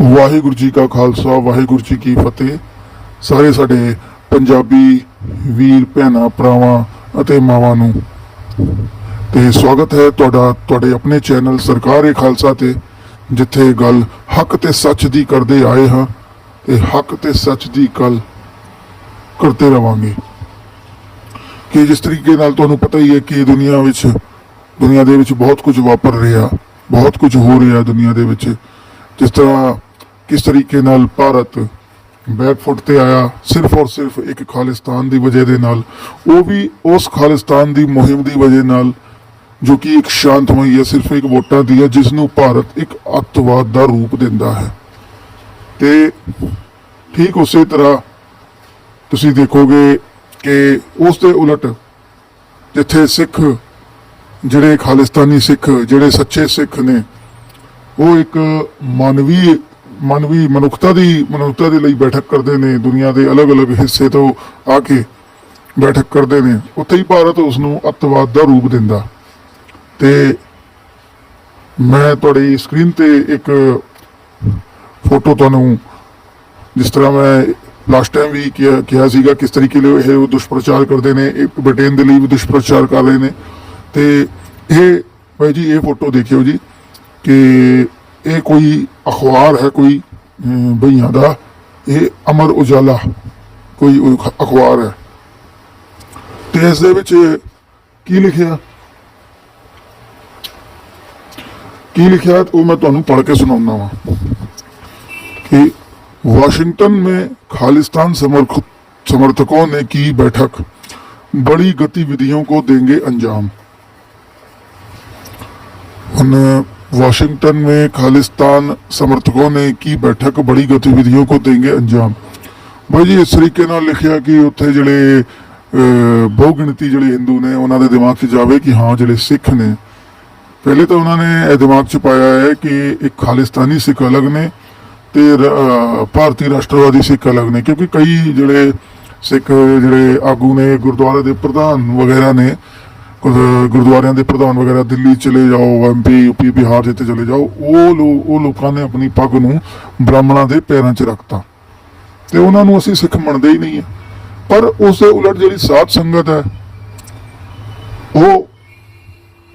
ਵਾਹਿਗੁਰੂ ਜੀ ਕਾ ਖਾਲਸਾ, ਵਾਹਿਗੁਰੂ ਜੀ ਕੀ ਫਤਿਹ। ਸਾਰੇ ਸਾਡੇ ਪੰਜਾਬੀ ਵੀਰ, ਭੈਣਾਂ, ਭਰਾਵਾਂ ਅਤੇ ਮਾਵਾਂ ਨੂੰ ਤੇ ਸਵਾਗਤ ਹੈ ਤੁਹਾਡਾ, ਤੁਹਾਡੇ ਆਪਣੇ ਚੈਨਲ ਸਰਕਾਰ ਏ ਖਾਲਸਾ ਤੇ, ਜਿੱਥੇ ਗੱਲ ਹੱਕ ਤੇ ਸੱਚ ਦੀ ਕਰਦੇ ਆਏ ਹਾਂ ਤੇ ਹੱਕ ਤੇ ਸੱਚ ਦੀ ਗੱਲ ਕਰਦੇ ਰਵਾਂਗੇ। ਕਿ ਜਿਸ ਤਰੀਕੇ ਨਾਲ ਤੁਹਾਨੂੰ ਪਤਾ ਹੀ ਹੈ ਕਿ ਦੁਨੀਆ ਵਿੱਚ, ਦੁਨੀਆ ਦੇ ਵਿੱਚ ਬਹੁਤ ਕੁਝ ਵਾਪਰ ਰਿਹਾ, ਬਹੁਤ ਕੁਝ ਹੋ ਰਿਹਾ ਦੁਨੀਆ ਦੇ ਵਿੱਚ। ਜਿਸ ਤਰ੍ਹਾਂ ਕਿਸ ਤਰੀਕੇ ਨਾਲ ਭਾਰਤ ਬੈਕਫੁੱਟ ਤੇ ਆਇਆ, ਸਿਰਫ ਔਰ ਸਿਰਫ ਇੱਕ ਖਾਲਿਸਤਾਨ ਦੀ ਵਜ੍ਹਾ ਦੇ ਨਾਲ। ਉਹ ਵੀ ਉਸ ਖਾਲਿਸਤਾਨ ਦੀ ਮੁਹਿੰਮ ਦੀ ਵਜ੍ਹਾ ਨਾਲ, ਜੋ ਕਿ ਇੱਕ ਸ਼ਾਂਤਮਈ ਹੈ, ਸਿਰਫ ਇੱਕ ਵੋਟਾਂ ਦੀ ਹੈ ਜਿਸ ਨੂੰ ਭਾਰਤ ਇੱਕ ਅੱਤਵਾਦ ਦਾ ਰੂਪ ਦਿੰਦਾ ਹੈ। ਤੇ ਠੀਕ ਉਸੇ ਤਰ੍ਹਾਂ ਤੁਸੀਂ ਦੇਖੋਗੇ ਕਿ ਉਸ ਦੇ ਉਲਟ ਜਿੱਥੇ ਸਿੱਖ, ਜਿਹੜੇ ਖਾਲਿਸਤਾਨੀ ਸਿੱਖ, ਜਿਹੜੇ ਸੱਚੇ ਸਿੱਖ ਨੇ ਉਹ ਇੱਕ ਮਾਨਵੀ ਮਾਨਵੀ ਮਨੁੱਖਤਾ ਦੀ, ਮਨੁੱਖਤਾ ਦੇ ਲਈ ਬੈਠਕ ਕਰਦੇ ਨੇ, ਦੁਨੀਆ ਦੇ ਅਲੱਗ-ਅਲੱਗ ਹਿੱਸੇ ਤੋਂ ਆ ਕੇ ਬੈਠਕ ਕਰਦੇ ਨੇ। ਉੱਥੇ ਹੀ ਭਾਰਤ ਉਸ ਨੂੰ ਅੱਤਵਾਦ ਦਾ ਰੂਪ ਦਿੰਦਾ। ਤੇ ਮੈਂ ਤੁਹਾਡੀ ਸਕਰੀਨ ਤੇ ਇੱਕ ਫੋਟੋ ਤੁਹਾਨੂੰ, ਜਿਸ ਤਰ੍ਹਾਂ ਮੈਂ ਲਾਸਟ ਟਾਈਮ ਵੀ ਕਿਹਾ ਸੀਗਾ, ਕਿਸ ਤਰੀਕੇ ਲਈ ਇਹ ਦੁਸ਼ਪ੍ਰਚਾਰ ਕਰਦੇ ਨੇ, ਇਹ ਬ੍ਰਿਟੇਨ ਦੇ ਲਈ ਵੀ ਦੁਸ਼ਪ੍ਰਚਾਰ ਕਰ ਰਹੇ ਨੇ। ਤੇ ਇਹ, ਭਾਈ ਜੀ, ਇਹ ਫੋਟੋ ਦੇਖਿਓ ਜੀ, ਕਿ ਇਹ ਕੋਈ ਅਖਬਾਰ ਹੈ ਕੋਈ ਅਮ, ਬਈਆਂ ਦਾ ਇਹ ਅਮਰ ਉਜਾਲਾ ਕੋਈ ਉਹ ਖ- ਅਖਬਾਰ ਹੈ ਤੇ ਇਸ ਦੇ ਵਿੱਚ ਕੀ ਲਿਖਿਆ ਕੀ ਲਿਖਿਆ ਉਹ ਮੈਂ ਤੁਹਾਨੂੰ ਪੜ੍ਹ ਕੇ ਸੁਣਾਉਣਾ ਵਾ कि वाशिंगटन में खालिस्तान समर्थ समर्थकों ने की बैठक बड़ी गतिविधियों को देंगे अंजाम उन वाशिंगटन में खालिस्तान समर्थकों ने की बैठक बड़ी गतिविधियों को देंगे अंजाम ਬਾਈ ਜੀ ਇਸ ਤਰੀਕੇ ਨਾਲ ਲਿਖਿਆ ਕਿ ਉੱਥੇ ਜਿਹੜੇ ਅਹ, ਬਹੁ ਗਿਣਤੀ ਜਿਹੜੇ ਹਿੰਦੂ ਨੇ ਉਹਨਾਂ ਦੇ ਦਿਮਾਗ 'ਚ ਜਾਵੇ ਕਿ ਹਾਂ ਜਿਹੜੇ ਸਿੱਖ ਨੇ ਪਹਿਲੇ ਤਾਂ ਉਹਨਾਂ ਨੇ ਇਹ ਦਿਮਾਗ 'ਚ ਪਾਇਆ ਹੈ ਕਿ ਇੱਕ ਖਾਲਿਸਤਾਨੀ ਸਿੱਖ ਅਲੱਗ ਨੇ ਤੇ ਰ- ਅਹ ਭਾਰਤੀ ਰਾਸ਼ਟਰਵਾਦੀ ਸਿੱਖ ਅਲੱਗ ਨੇ ਕਿਉਂਕਿ ਕਈ ਜਿਹੜੇ ਸਿੱਖ ਜਿਹੜੇ ਆਗੂ ਨੇ ਗੁਰਦੁਆਰੇ ਦੇ ਪ੍ਰਧਾਨ ਵਗੈਰਾ ਨੇ ਗੁਰ- ਗੁਰਦੁਆਰਿਆਂ ਦੇ ਪ੍ਰਧਾਨ ਵਗੈਰਾ ਦਿੱਲੀ ਚਲੇ ਜਾਓ ਐਮਪੀ ਯੂਪੀ ਬਿਹਾਰ ਜਿੱਥੇ ਚਲੇ ਜਾਓ ਉਹ ਲੋ ਉਹ ਲੋਕਾਂ ਨੇ ਆਪਣੀ ਪੱਗ ਨੂੰ ਬ੍ਰਾਹਮਣਾਂ ਦੇ ਪੈਰਾਂ 'ਚ ਰੱਖਤਾ ਤੇ ਉਹਨਾਂ ਨੂੰ ਅਸੀਂ ਸਿੱਖ ਮੰਨਦੇ ਹੀ ਨਹੀਂ ਆ ਪਰ ਉਸ ਦੇ ਉਲਟ ਜਿਹੜੀ ਸਾਧ ਸੰਗਤ ਹੈ ਉਹ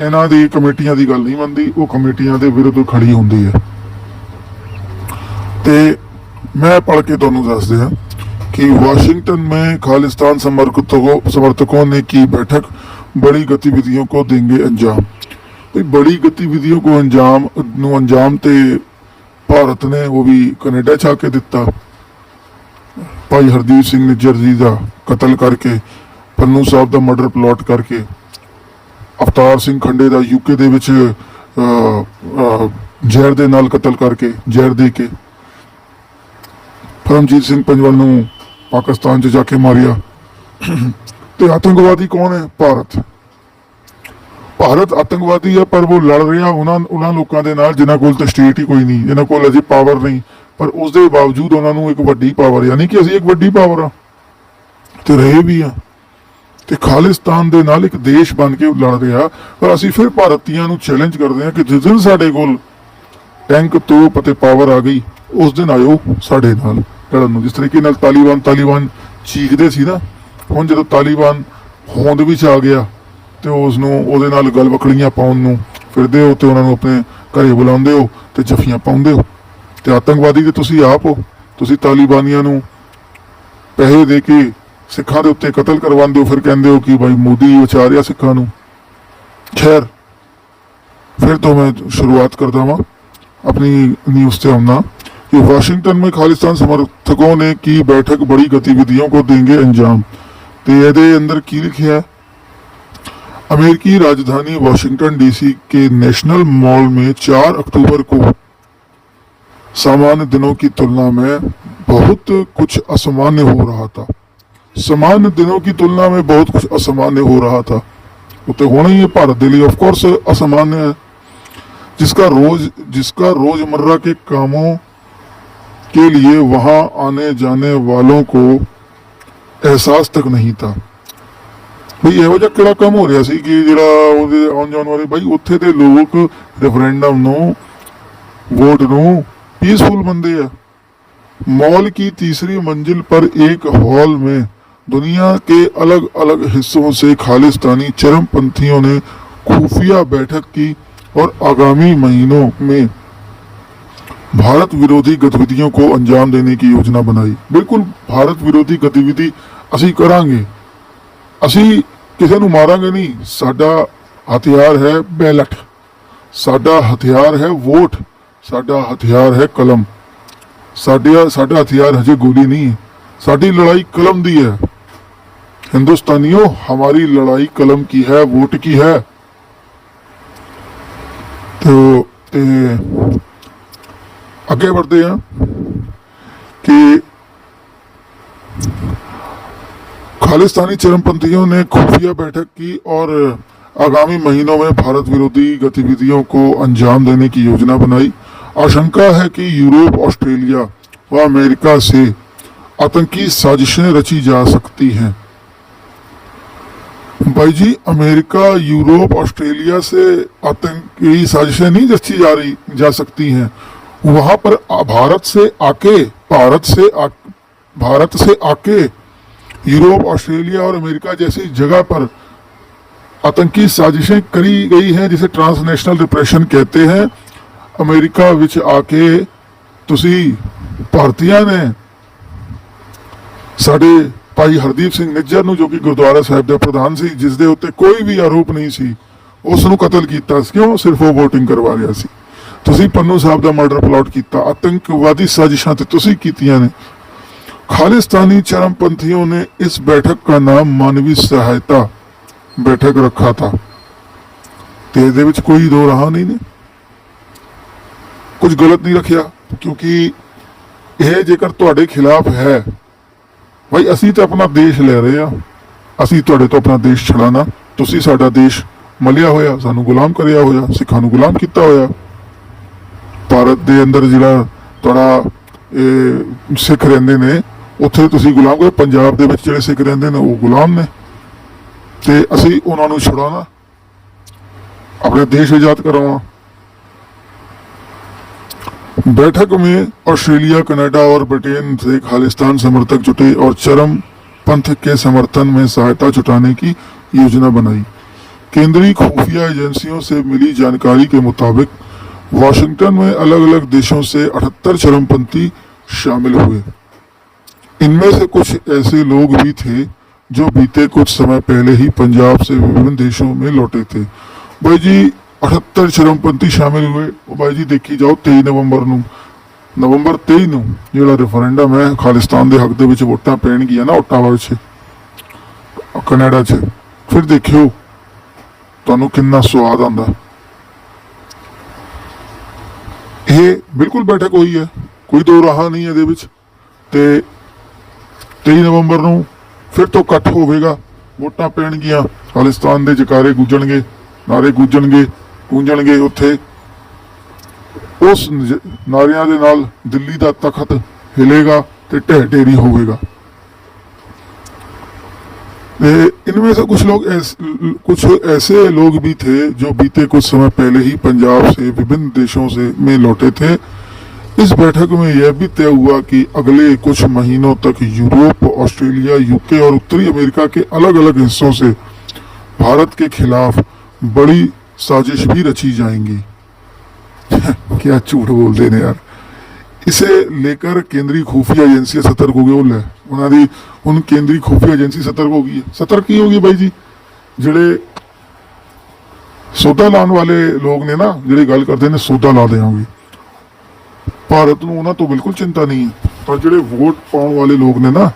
ਇਹਨਾਂ ਦੀ ਕਮੇਟੀਆਂ ਦੀ ਗੱਲ ਨਹੀਂ ਮੰਨਦੀ ਉਹ ਕਮੇਟੀਆਂ ਦੇ ਵਿਰੁੱਧ ਖੜੀ ਹੁੰਦੀ ਹੈ ਤੇ मैं पढ़ के दोनों दस दिया कि वाशिंगटन में खालिस्तान समर्थकों समर्थकों ने की बैठक बड़ी गतिविधियों को देंगे अंजाम ਵੀ ਬੜੀ ਗਤੀਵਿਧੀਆਂ ਕੋ ਅੰਜਾਮ ਨੂੰ ਅੰਜਾਮ ਤੇ ਭਾਰਤ ਨੇ ਉਹ ਵੀ ਕੈਨੇਡਾ ਚ ਆ ਕੇ ਦਿੱਤਾ ਭਾਈ ਹਰਦੀਪ ਸਿੰਘ ਨਿੱਜਰ ਜੀ ਦਾ ਕਤਲ ਕਰਕੇ ਪੰਨੂ ਸਾਹਿਬ ਦਾ ਮਰਡਰ ਪਲਾਟ ਕਰਕੇ ਅਵਤਾਰ ਸਿੰਘ ਖੰਡੇ ਦਾ ਯੂਕੇ ਦੇ ਵਿੱਚ ਅਹ, ਅਹ, ਜ਼ਹਿਰ ਦੇ ਨਾਲ ਕਤਲ ਕਰਕੇ ਜ਼ਹਿਰ ਦੇ ਕੇ ਪਰਮਜੀਤ ਸਿੰਘ ਪੰਜਵਾਲ ਨੂੰ ਪਾਕਿਸਤਾਨ 'ਚ ਜਾ ਕੇ ਮਾਰਿਆ ਤੇ ਆਤੰਕਵਾਦੀ ਕੌਣ ਹੈ? ਭਾਰਤ। ਭਾਰਤ ਆਤੰਕਵਾਦੀ ਹੈ, ਪਰ ਉਹ ਲੜ ਰਿਹਾ ਉਹਨਾਂ ਉਹਨਾਂ ਲੋਕਾਂ ਦੇ ਨਾਲ, ਜਿਨ੍ਹਾਂ ਕੋਲ ਸਟੇਟ ਹੀ ਕੋਈ ਨਹੀਂ, ਜਿਨ੍ਹਾਂ ਕੋਲ ਅਜੇ ਪਾਵਰ ਨਹੀਂ। ਪਰ ਉਸ ਦੇ ਬਾਵਜੂਦ ਉਹਨਾਂ ਨੂੰ ਇੱਕ ਵੱਡੀ ਪਾਵਰ ਯਾਨੀ ਕਿ ਅਸੀਂ ਇੱਕ ਵੱਡੀ ਪਾਵਰ ਆ ਤੇ ਰਹੇ ਵੀ ਆ ਤੇ ਖਾਲਿਸਤਾਨ ਦੇ ਨਾਲ ਇੱਕ ਦੇਸ਼ ਬਣ ਕੇ ਲੜ ਰਿਹਾ। ਪਰ ਅਸੀਂ ਫਿਰ ਭਾਰਤੀਆਂ ਨੂੰ ਚੈਲੰਜ ਕਰਦੇ ਹਾਂ ਕਿ ਜਿਸ ਦਿਨ ਸਾਡੇ ਕੋਲ ਟੈਂਕ ਤੋਪ ਅਤੇ ਪਾਵਰ ਆ ਗਈ, ਉਸ ਦਿਨ ਆਇਓ ਸਾਡੇ ਨਾਲ ਲੜਨ ਨੂੰ। ਜਿਸ ਤਰੀਕੇ ਨਾਲ ਤਾਲਿਬਾਨ ਤਾਲਿਬਾਨ ਚੀਖਦੇ ਸੀ ਨਾ ਹੁਣ ਜਦੋਂ ਤਾਲਿਬਾਨ ਹੋਂਦ ਵਿੱਚ ਆ ਗਿਆ ਤੇ ਉਸ ਨੂੰ ਉਹਦੇ ਨਾਲ ਗਲ ਵਕੜੀਆਂ ਪਾਉਣ ਨੂੰ ਫਿਰਦੇ ਹੋ ਤੇ ਉਹਨਾਂ ਨੂੰ ਆਪਣੇ ਘਰੇ ਬੁਲਾਉਂਦੇ ਹੋ ਤੇ ਜਫੀਆਂ ਪਾਉਂਦੇ ਹੋ ਤੇ ਆਤੰਕਵਾਦੀ ਤੇ ਤੁਸੀਂ ਆਪ ਹੋ ਤੁਸੀਂ ਤਾਲਿਬਾਨੀਆਂ ਨੂੰ ਪੈਸੇ ਦੇ ਕੇ ਸਿੱਖਾਂ ਦੇ ਉੱਤੇ ਕਤਲ ਕਰਵਾਉਂਦੇ ਹੋ ਫਿਰ ਕਹਿੰਦੇ ਹੋ ਕਿ ਭਾਈ ਮੋਦੀ ਵਿਚਾਰਿਆ ਸਿੱਖਾਂ ਨੂੰ ਖੈਰ फिर तो मैं शुरुआत करता हूँ अपनी न्यूज से हमना कि वाशिंगटन में खालिस्तान समर्थकों ने की बैठक बड़ी गतिविधियों को देंगे अंजाम तो ਇਹਦੇ ਅੰਦਰ ਕੀ ਲਿਖਿਆ ਹੈ अमेरिकी राजधानी वाशिंगटन डीसी के नेशनल मॉल में 4 अक्टूबर को सामान्य दिनों की तुलना में बहुत कुछ असामान्य हो रहा था सामान्य दिनों की तुलना में बहुत कुछ असामान्य हो रहा था वो तो होना ही है भारत के लिए ऑफ कोर्स असामान्य है जिसका रोज जिसका रोजमर्रा के कामों के लिए वहां आने जाने वालों को एहसास तक नहीं था ਬਈ ਇਹੋ ਜਿਹਾ ਕਿਹੜਾ ਕੰਮ ਹੋ ਰਿਹਾ ਸੀ ਕਿ ਜਿਹੜਾ ਉਹਦੇ ਆਉਣ ਜਾਣ ਵਾਲੇ ਬਾਈ ਉੱਥੇ ਦੇ ਲੋਕ ਰੈਫਰੈਂਡਮ ਨੂੰ ਵੋਟ ਨੂੰ पीसफुल बंदे हैं मॉल की तीसरी मंजिल पर एक हॉल में दुनिया के अलग अलग हिस्सों से खालिस्तानी चरमपंथियों ने खुफिया बैठक की और आगामी महीनों में भारत विरोधी गतिविधियों को अंजाम देने की योजना बनाई ਬਿਲਕੁਲ ਭਾਰਤ ਵਿਰੋਧੀ ਗਤੀਵਿਧੀ ਅਸੀਂ ਕਰਾਂਗੇ ਅਸੀਂ ਕਿਸੇ ਨੂੰ ਮਾਰਾਂਗੇ ਨਹੀਂ ਸਾਡਾ ਹਥਿਆਰ ਹੈ ਬੈਲਟ ਸਾਡਾ ਹਥਿਆਰ ਹੈ ਵੋਟ ਸਾਡਾ ਹਥਿਆਰ ਹੈ ਕਲਮ ਸਾਡਾ ਸਾਡਾ ਹਥਿਆਰ ਹਜੇ ਗੋਲੀ ਨਹੀਂ ਹੈ ਸਾਡੀ ਲੜਾਈ ਕਲਮ ਦੀ ਹੈ हिंदुस्तानियों हमारी लड़ाई कलम की है वोट की है तो ते आगे बढ़ते हैं कि खालिस्तानी चरमपंथियों ने खुफिया बैठक की और आगामी महीनों में भारत विरोधी गतिविधियों को अंजाम देने की योजना बनाई। आशंका है कि यूरोप ऑस्ट्रेलिया व अमेरिका से आतंकी साजिशें रची जा सकती हैं। भाई जी अमेरिका यूरोप ऑस्ट्रेलिया से आतंकी साजिशें नहीं रची जा रही जा सकती हैं। वहाँ पर भारत से आके भारत से आ, भारत से आके यूरोप ऑस्ट्रेलिया और अमेरिका जैसी जगह पर आतंकी साजिशें करी गई हैं जिसे ट्रांसनेशनल रिप्रेशन कहते हैं ਅਮਰੀਕਾ ਵਿੱਚ ਆ ਕੇ ਤੁਸੀਂ ਭਾਰਤੀਆਂ ਨੇ ਸਾਡੇ ਭਾਈ ਹਰਦੀਪ ਸਿੰਘ ਨਿੱਜਰ ਨੂੰ ਜੋ ਕਿ ਗੁਰਦੁਆਰਾ ਸਾਹਿਬ ਦੇ ਪ੍ਰਧਾਨ ਸੀ ਜਿਸ ਦੇ ਉੱਤੇ ਕੋਈ ਵੀ ਆਰੋਪ ਨਹੀਂ ਸੀ ਉਸ ਨੂੰ ਕਤਲ ਕੀਤਾ ਸੀ ਕਿਉਂ ਸਿਰਫ ਉਹ VOTING ਕਰਵਾ ਰਿਹਾ ਸੀ ਤੁਸੀਂ ਪੰਨੂ ਸਾਹਿਬ ਦਾ ਮਰਡਰ ਪਲਾਟ ਕੀਤਾ ਆਤੰਕਵਾਦੀ ਸਾਜ਼ਿਸ਼ਾਂ ਤੇ ਤੁਸੀਂ ਕੀਤੀਆਂ ਨੇ खालिस्तानी चरमपंथियों ने इस बैठक का नाम मानवीय सहायता बैठक रखा था ਤੇ ਇਹਦੇ ਵਿੱਚ ਕੋਈ ਦੋ ਰਹਾ ਨਹੀਂ ਨੇ ਕੁਝ ਗਲਤ ਨਹੀਂ ਰੱਖਿਆ ਕਿਉਂਕਿ ਇਹ ਜੇਕਰ ਤੁਹਾਡੇ ਖਿਲਾਫ ਹੈ ਭਾਈ ਅਸੀਂ ਤਾਂ ਆਪਣਾ ਦੇਸ਼ ਲੈ ਰਹੇ ਆ ਅਸੀਂ ਤੁਹਾਡੇ ਤੋਂ ਆਪਣਾ ਦੇਸ਼ ਛੜਾਣਾ ਤੁਸੀਂ ਸਾਡਾ ਦੇਸ਼ ਮਲਿਆ ਹੋਇਆ ਸਾਨੂੰ ਗੁਲਾਮ ਕਰਿਆ ਹੋਇਆ ਸਿੱਖਾਂ ਨੂੰ ਗੁਲਾਮ ਕੀਤਾ ਹੋਇਆ ਭਾਰਤ ਦੇ ਅੰਦਰ ਜਿਹੜਾ ਤੁਹਾਡਾ ਇਹ ਸਿੱਖ ਰਹਿੰਦੇ ਨੇ ਉੱਥੇ ਤੁਸੀਂ ਗੁਲਾਮ ਕਰ ਪੰਜਾਬ ਦੇ ਵਿੱਚ ਜਿਹੜੇ ਸਿੱਖ ਰਹਿੰਦੇ ਨੇ ਉਹ ਗੁਲਾਮ ਨੇ ਤੇ ਅਸੀਂ ਉਹਨਾਂ ਨੂੰ ਛੁਡਾਉਣਾ अपने देश आजाद करवाना बैठक में ऑस्ट्रेलिया कनाडा और ब्रिटेन से खालिस्तान समर्थक जुटे और चरम पंथ के समर्थन में सहायता जुटाने की योजना बनाई केंद्रीय खुफिया एजेंसियों से मिली जानकारी के मुताबिक वॉशिंगटन में अलग अलग देशों से 78 चरमपंथी शामिल हुए इनमें से कुछ ऐसे लोग भी थे जो बीते कुछ समय पहले ही पंजाब से विभिन्न देशों में लौटे थे ਬਾਈ ਜੀ 78 ਸ਼ਰਮਪੰਥੀ ਸ਼ਾਮਿਲ ਹੋਏ ਉਹ ਬਾਈ ਜੀ ਦੇਖੀ ਜਾਓ 23 ਨਵੰਬਰ ਨੂੰ ਨਵੰਬਰ 23 ਨੂੰ ਜਿਹੜਾ ਰੈਫਰੈਂਡਮ ਹੈ ਖਾਲਿਸਤਾਨ ਦੇ ਹੱਕ ਦੇ ਵਿੱਚ ਵੋਟਾਂ ਪੈਣਗੀਆਂ ਨਾ ਓਟਾਵਾ ਵਿੱਚ ਕੈਨੇਡਾ 'ਚ ਫਿਰ ਦੇਖਿਓ ਤੁਹਾਨੂੰ ਕਿੰਨਾ ਸਵਾਦ ਆਉਂਦਾ ਇਹ ਬਿਲਕੁਲ ਬੈਠਕ ਹੋਈ ਹੈ ਕੋਈ ਦੋ ਰਾਹ ਨਹੀਂ ਇਹਦੇ ਵਿੱਚ ਤੇ 23 ਨਵੰਬਰ ਨੂੰ ਫਿਰ ਤੋਂ ਇਕੱਠ ਹੋਵੇਗਾ ਵੋਟਾਂ ਪੈਣਗੀਆਂ ਖਾਲਿਸਤਾਨ ਦੇ ਜਕਾਰੇ ਗੂੰਜਣਗੇ ਨਾਰੇ ਗੂੰਜਣਗੇ ਗੂੰਜਣਗੇ ਉੱਥੇ ਉਸ ਨਜ- ਨਾਰਿਆਂ ਦੇ ਨਾਲ ਦਿੱਲੀ ਦਾ ਤਖਤ ਹਿਲੇਗਾ ਤੇ ਢਹਿ ਢੇਰੀ ਹੋਵੇਗਾ ए, इनमें से कुछ लोग ऐस, कुछ ऐसे लोग भी थे जो बीते कुछ समय पहले ही पंजाब से विभिन्न देशों से में लौटे थे इस बैठक में यह भी तय हुआ कि अगले कुछ महीनों तक यूरोप ऑस्ट्रेलिया यूके और उत्तरी अमेरिका के अलग अलग हिस्सों से भारत के खिलाफ बड़ी साजिश भी रची जाएंगी क्या झूठ बोलते ने यार इसे लेकर केंद्रीय खुफिया एजेंसी सतर्क हो गई ਉਹ ਲੈ ਉਹਨਾਂ ਦੀ ਹੁਣ ਕੇਂਦਰੀ ਖੁਫੀਆ ਏਜੰਸੀ ਸਤਰਕ ਹੋ ਗਈ ਹੈ ਸਤਰਕ ਕੀ ਹੋ ਗਈ ਬਾਈ ਜੀ ਜਿਹੜੇ ਸੌਦਾ ਲਾਉਣ ਵਾਲੇ ਲੋਕ ਨੇ ਨਾ ਜਿਹੜੇ ਗੱਲ ਕਰਦੇ ਨੇ ਸੌਦਾ ਲਾ ਦੇਵਾਂਗੇ ਭਾਰਤ ਨੂੰ ਉਹਨਾਂ ਤੋਂ ਬਿਲਕੁਲ ਚਿੰਤਾ ਨਹੀਂ ਹੈ ਪਰ ਜਿਹੜੇ ਵੋਟ ਪਾਉਣ ਵਾਲੇ ਲੋਕ ਨੇ ਨਾ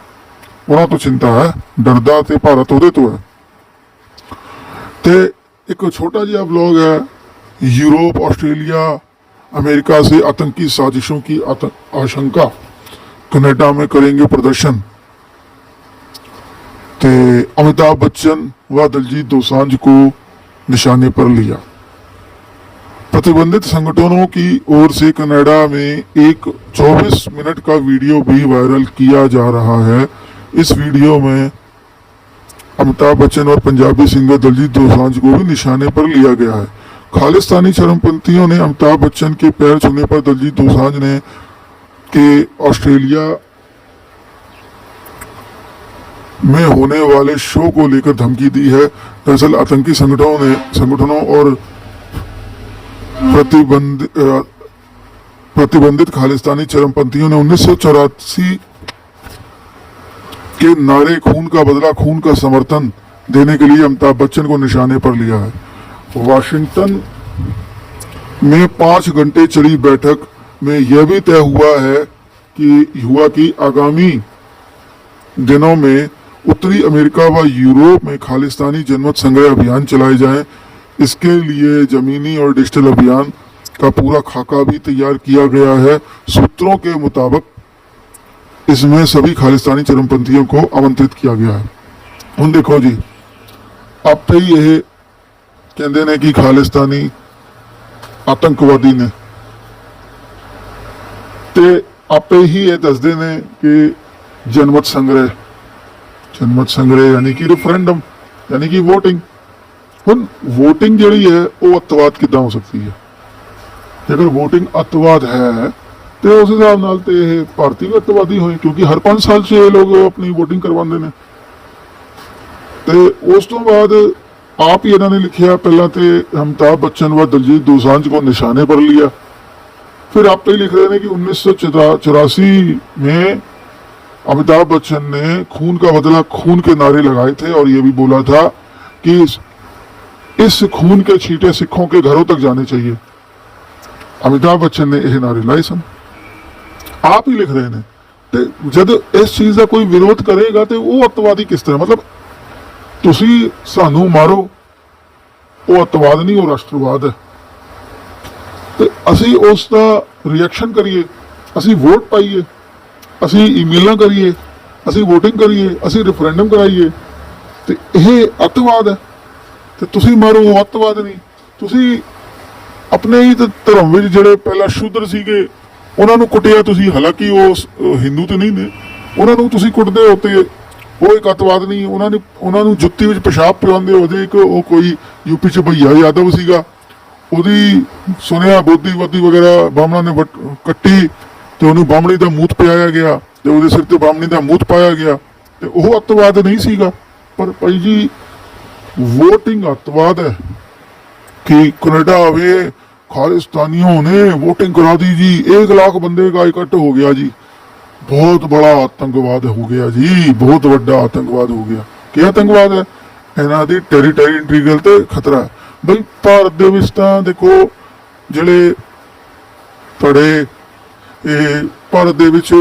ਉਹਨਾਂ ਤੋਂ ਚਿੰਤਾ ਹੈ ਡਰਦਾ ਤੇ ਭਾਰਤ ਉਹਦੇ ਤੋਂ ਹੈ ਤੇ ਇੱਕ ਛੋਟਾ ਜਿਹਾ ਵਲੌਗ ਹੈ यूरोप ऑस्ट्रेलिया अमेरिका से आतंकी साजिशों की आत- आशंका कनाडा में करेंगे प्रदर्शन ते अमिताभ बच्चन व दलजीत दोसांझ को निशाने पर लिया प्रतिबंधित संगठनों की ओर से कनाडा में एक 24 मिनट का वीडियो भी वायरल किया जा रहा है। इस वीडियो में अमिताभ बच्चन और पंजाबी सिंगर दलजीत दोसांझ को भी निशाने पर लिया गया है। खालिस्तानी चरमपंथियों ने अमिताभ बच्चन के पैर छूने पर दलजीत दोसांझ ने के ऑस्ट्रेलिया में होने वाले शो को लेकर धमकी दी है। दरअसल आतंकी संगठनों ने संगठनों और प्रतिबंध प्रतिबंधित खालिस्तानी चरमपंथियों ने उन्नीस के नारे खून का बदला, खून का समर्थन देने के लिए अमिताभ बच्चन को निशाने पर लिया है। वाशिंगटन में पाँच घंटे चली बैठक में यह भी तय हुआ है कि, हुआ कि आगामी दिनों में उत्तरी अमेरिका व यूरोप में खालिस्तानी जनमत संग्रह अभियान चलाए जाएँ। इसके लिए जमीनी और डिजिटल अभियान का पूरा खाका भी तैयार किया गया है सूत्रों के मुताबिक इसमें सभी खालिस्तानी चरमपंथियों को आमंत्रित किया ਗਿਆ ਹੈ ਹੁਣ ਦੇਖੋ ਜੀ ਆਪੇ ਹੀ ਇਹ ਕਹਿੰਦੇ ਨੇ ਕਿ ਖਾਲਿਸਤਾਨੀ ਆਤੰਕਵਾਦੀ ਨੇ ਤੇ ਆਪੇ ਹੀ ਇਹ ਦੱਸਦੇ ਨੇ ਕਿ ਜਨਮਤ ਸੰਗ੍ਰਹਿ ਜਨਮਤ ਸੰਗ੍ਰਹਿ ਯਾਨੀ ਕਿ ਰੈਫਰੈਂਡਮ ਯਾਨੀ ਕਿ VOTING ਹੁਣ VOTING ਜਿਹੜੀ ਹੈ ਉਹ ਅੱਤਵਾਦ ਕਿੱਦਾਂ ਹੋ ਸਕਦੀ ਹੈ ਜੇਕਰ VOTING ਅੱਤਵਾਦ ਹੈ ਤੇ ਉਸ ਹਿਸਾਬ ਨਾਲ ਤੇ ਇਹ ਭਾਰਤੀ ਵੀ ਅੱਤਵਾਦੀ ਹੋਏ ਕਿਉਂਕਿ ਹਰ 5 ਸਾਲ 'ਚ ਇਹ ਲੋਕ ਆਪਣੀ VOTING ਕਰਵਾਉਂਦੇ ਨੇ ਤੇ ਉਸ ਤੋਂ ਬਾਅਦ ਆਪ ਹੀ ਇਹਨਾਂ ਨੇ ਲਿਖਿਆ ਪਹਿਲਾਂ ਤੇ ਅਮਿਤਾਭ ਬੱਚਨ व ਦਲਜੀਤ ਦੋਸਾਂਝ को निशाने पर लिया फिर आप ही लिख रहे हैं कि उन्नीस में अमिताभ बच्चन ने खून का बदला खून के नारे लगाए थे और ये भी बोला था कि इस, इस खून के छींटे सिखों के घरों तक जाने चाहिए ਅਮਿਤਾਭ ਬੱਚਨ ਨੇ ਇਹ ਨਾਰੇ ਲਾਏ ਸਨ ਆਪ ਹੀ ਲਿਖ ਰਹੇ ਨੇ ਤੇ ਜਦ ਇਸ ਚੀਜ਼ ਦਾ ਕੋਈ ਵਿਰੋਧ ਕਰੇਗਾ ਤੇ ਉਹ ਅੱਤਵਾਦੀ ਕਿਸ ਤਰ੍ਹਾਂ ਮਤਲਬ ਤੁਸੀਂ ਸਾਨੂੰ ਮਾਰੋ ਉਹ ਅੱਤਵਾਦ ਨਹੀਂ ਉਹ ਰਾਸ਼ਟਰਵਾਦ ਹੈ ਤੇ ਅਸੀਂ ਉਸ ਦਾ ਰਿਐਕਸ਼ਨ ਕਰੀਏ ਅਸੀਂ ਵੋਟ ਪਾਈਏ ਅਸੀਂ ਈਮੇਲਾਂ ਕਰੀਏ ਅਸੀਂ VOTING ਕਰੀਏ ਅਸੀਂ ਰੈਫਰੈਂਡਮ ਕਰਾਈਏ ਤੇ ਇਹ ਅੱਤਵਾਦ ਹੈ ਤੇ ਤੁਸੀਂ ਮਾਰੋ, ਉਹ ਅੱਤਵਾਦ ਨਹੀਂ। ਤੁਸੀਂ ਆਪਣੇ ਹੀ ਧਰਮ ਵਿੱਚ ਜਿਹੜੇ ਪਹਿਲਾਂ ਸ਼ੂਦਰ ਸੀਗੇ, ਉਹਨਾਂ ਨੂੰ ਕੁੱਟਿਆ ਤੁਸੀਂ। ਹਾਲਾਂਕਿ ਉਹ ਹਿੰਦੂ ਤੇ ਨਹੀਂ ਨੇ। ਉਹਨਾਂ ਨੂੰ ਤੁਸੀਂ ਕੁੱਟਦੇ ਹੋ ਤੇ ਉਹ ਇੱਕ ਅੱਤਵਾਦ ਨਹੀਂ। ਉਹਨਾਂ ਨੇ, ਉਹਨਾਂ ਨੂੰ ਜੁੱਤੀ ਵਿੱਚ ਪਿਸ਼ਾਬ ਪਿਆਉਂਦੇ ਹੋ ਜੇ ਇੱਕ ਉਹ ਕੋਈ ਯੂਪੀ ਚ ਭਈਆ ਯਾਦਵ ਸੀਗਾ। ਉਹਦੀ ਸੁਣਿਆ ਬੋਧੀ ਬੋਧੀ ਵਗੈਰਾ ਬਾਹਮਣਾ ਨੇ ਵੱਟ- ਕੱਟੀ ਤੇ ਉਹਨੂੰ ਬਾਹਮਣੀ ਦਾ ਮੂਤ ਪਿਆਇਆ ਗਿਆ ਤੇ ਉਹਦੇ ਸਿਰ ਤੇ ਬਾਹਮਣੀ ਦਾ ਮੂਤ ਪਾਇਆ ਗਿਆ ਤੇ ਉਹ ਅੱਤਵਾਦ ਨਹੀਂ ਸੀਗਾ। ਪਰ ਭਾਈ ਜੀ VOTING ਅੱਤਵਾਦ ਹੈ कि कनाडा आवे खालिस्तानियों ने वोटिंग करा दी जी एक लाख बंदे का इकट्ठ हो गया जी बहुत बड़ा आतंकवाद हो गया जी बहुत बड़ा आतंकवाद हो गया ਕੀ ਆਤੰਕਵਾਦ ਹੈ ਇਹਨਾਂ ਦੀ ਟੈਰੀਟਰੀ ਇੰਟਰੀਗਲ ਤੇ ਖਤਰਾ ਹੈ ਬਈ ਭਾਰਤ ਦੇ ਵਿੱਚ ਤਾਂ ਦੇਖੋ ਜਿਹੜੇ ਤੁਹਾਡੇ ਇਹ ਭਾਰਤ ਦੇ ਵਿੱਚ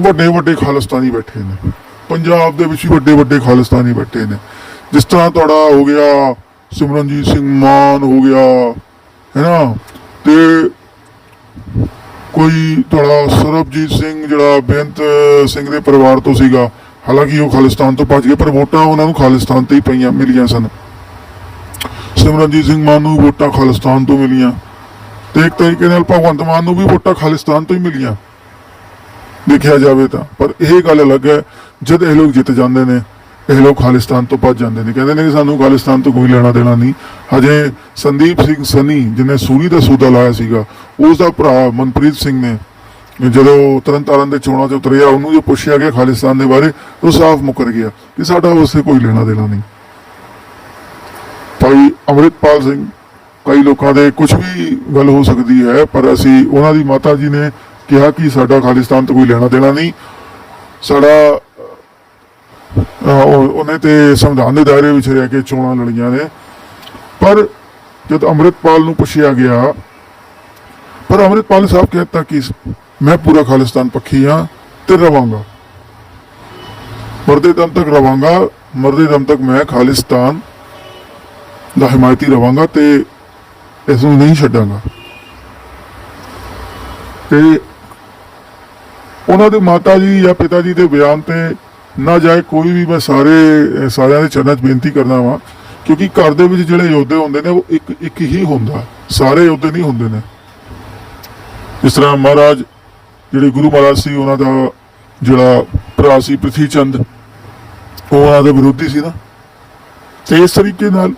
ਵੱਡੇ ਵੱਡੇ ਖਾਲਿਸਤਾਨੀ ਬੈਠੇ ਨੇ ਪੰਜਾਬ ਦੇ ਵਿੱਚ ਵੀ ਵੱਡੇ ਵੱਡੇ ਖਾਲਿਸਤਾਨੀ ਬੈਠੇ ਨੇ ਜਿਸ ਤਰ੍ਹਾਂ ਤੁਹਾਡਾ ਹੋ ਗਿਆ ਸਿਮਰਨਜੀਤ ਸਿੰਘ ਮਾਨ ਹੋ ਗਿਆ ਹੈਨਾ ਤੇ ਕੋਈ ਤੁਹਾਡਾ ਸਰਬਜੀਤ ਸਿੰਘ, ਜਿਹੜਾ ਬੇਅੰਤ ਸਿੰਘ ਦੇ ਪਰਿਵਾਰ ਤੋਂ ਸੀਗਾ, ਹਾਲਾਂਕਿ ਉਹ ਖਾਲਿਸਤਾਨ ਤੋਂ ਭੱਜ ਗਏ ਪਰ ਵੋਟਾਂ ਉਹਨਾਂ ਨੂੰ ਖਾਲਿਸਤਾਨ ਤੇ ਹੀ ਪਈਆਂ, ਮਿਲੀਆਂ ਸਨ। ਸਿਮਰਨਜੀਤ ਸਿੰਘ ਮਾਨ ਨੂੰ ਵੋਟਾਂ ਖਾਲਿਸਤਾਨ ਤੋਂ ਮਿਲੀਆਂ ਤੇ ਇੱਕ ਤਰੀਕੇ ਨਾਲ ਭਗਵੰਤ ਮਾਨ ਨੂੰ ਵੀ ਵੋਟਾਂ ਖਾਲਿਸਤਾਨ ਤੋਂ ਹੀ ਮਿਲੀਆਂ। ਦੇਖਿਆ ਜਾਵੇ ਤਾਂ, ਪਰ ਇਹ ਗੱਲ ਅਲੱਗ ਹੈ, ਜਦ ਇਹ ਲੋਕ ਜਿੱਤ ਜਾਂਦੇ ਨੇ ਇਹ ਲੋਕ ਖਾਲਿਸਤਾਨ ਤੋਂ ਭੱਜ ਜਾਂਦੇ ਨੇ। ਕਹਿੰਦੇ ਨੇ ਕਿ ਸਾਨੂੰ ਖਾਲਿਸਤਾਨ ਤੋਂ ਕੋਈ ਲੈਣਾ ਦੇਣਾ ਨਹੀਂ। ਹਜੇ ਸੰਦੀਪ ਸਿੰਘ ਸਨੀ ਜਿਹਨੇ ਸੂਰੀ ਦਾ ਸੌਦਾ ਲਾਇਆ ਸੀਗਾ ਉਸ ਦਾ ਭਰਾ ਮਨਪ੍ਰੀਤ ਸਿੰਘ ਨੇ ਜਦੋਂ ਤਰਨਤਾਰਨ ਦੇ ਚੋਣਾਂ 'ਚ ਉਤਰਿਆ, ਉਹਨੂੰ ਜੋ ਪੁੱਛਿਆ ਗਿਆ ਖਾਲਿਸਤਾਨ ਦੇ ਬਾਰੇ, ਉਹ ਸਾਫ਼ ਮੁਕਰ ਗਿਆ ਕਿ ਸਾਡਾ ਉਸੇ ਕੋਈ ਲੈਣਾ ਦੇਣਾ ਨਹੀਂ। ਭਾਈ ਅੰਮ੍ਰਿਤਪਾਲ ਸਿੰਘ, ਕਈ ਲੋਕਾਂ ਦੇ ਕੁਝ ਵੀ ਗੱਲ ਹੋ ਸਕਦੀ ਹੈ, ਪਰ ਅਸੀਂ ਉਹਨਾਂ ਦੀ ਮਾਤਾ ਜੀ ਨੇ ਕਿਹਾ ਕਿ ਸਾਡਾ ਖਾਲਿਸਤਾਨ ਤੋਂ ਕੋਈ ਲੈਣਾ ਦੇਣਾ ਨਹੀਂ। ਸਾਡਾ ਉਹਨੇ ਤੇ ਸੰਵਿਧਾਨ ਦੇ ਦਾਇਰੇ ਵਿੱਚ ਰਹਿ ਕੇ ਚੋਣਾਂ ਲੜੀਆਂ ਨੇ। ਪਰ ਜਦ ਅੰਮ੍ਰਿਤਪਾਲ ਨੂੰ ਪੁੱਛਿਆ ਗਿਆ, ਪਰ ਅੰਮ੍ਰਿਤਪਾਲ ਸਾਹਿਬ ਕਹਿੰਦਾ ਕਿ ਮੈਂ ਪੂਰਾ ਖਾਲਿਸਤਾਨ ਪੱਖੀ ਹਾਂ ਤੇ ਰਵਾਂਗਾ। ਮਰਦੇ ਦਮ ਤੱਕ ਰਵਾਂਗਾ, ਮਰਦੇ ਦਮ ਤੱਕ ਮੈਂ ਖਾਲਿਸਤਾਨ ਦਾ ਹਮਾਇਤੀ ਰਵਾਂਗਾ ਤੇ ਇਸ ਨੂੰ ਨਹੀਂ ਛੱਡਾਂਗਾ। ਤੇ ਉਹਨਾਂ ਦੇ ਮਾਤਾ ਜੀ ਜਾਂ ਪਿਤਾ ਜੀ ਦੇ ਬਿਆਨ ਤੇ ਨਾ ਜਾਏ ਕੋਈ ਵੀ ਮੈਂ ਸਾਰੇ ਸਾਰਿਆਂ ਦੇ ਚਰਨਾਂ 'ਚ ਬੇਨਤੀ ਕਰਦਾ ਵਾਂ, ਕਿਉਂਕਿ ਘਰ ਦੇ ਵਿੱਚ ਜਿਹੜੇ ਯੋਧੇ ਹੁੰਦੇ ਨੇ, ਉਹ ਇੱਕ ਇੱਕ ਹੀ ਹੁੰਦਾ। ਸਾਰੇ ਯੋਧੇ ਨਹੀਂ ਹੁੰਦੇ ਨੇ। ਜਿਸ ਤਰ੍ਹਾਂ ਮਹਾਰਾਜ, ਜਿਹੜੇ ਗੁਰੂ ਮਹਾਰਾਜ ਸੀ, ਉਹਨਾਂ ਦਾ ਜਿਹੜਾ ਭਰਾ ਸੀ ਪ੍ਰਿਥੀ ਚੰਦ, ਉਹ ਉਹਨਾਂ ਦੇ ਵਿਰੋਧੀ ਸੀ ਨਾ। ਤੇ ਇਸ ਤਰੀਕੇ ਨਾਲ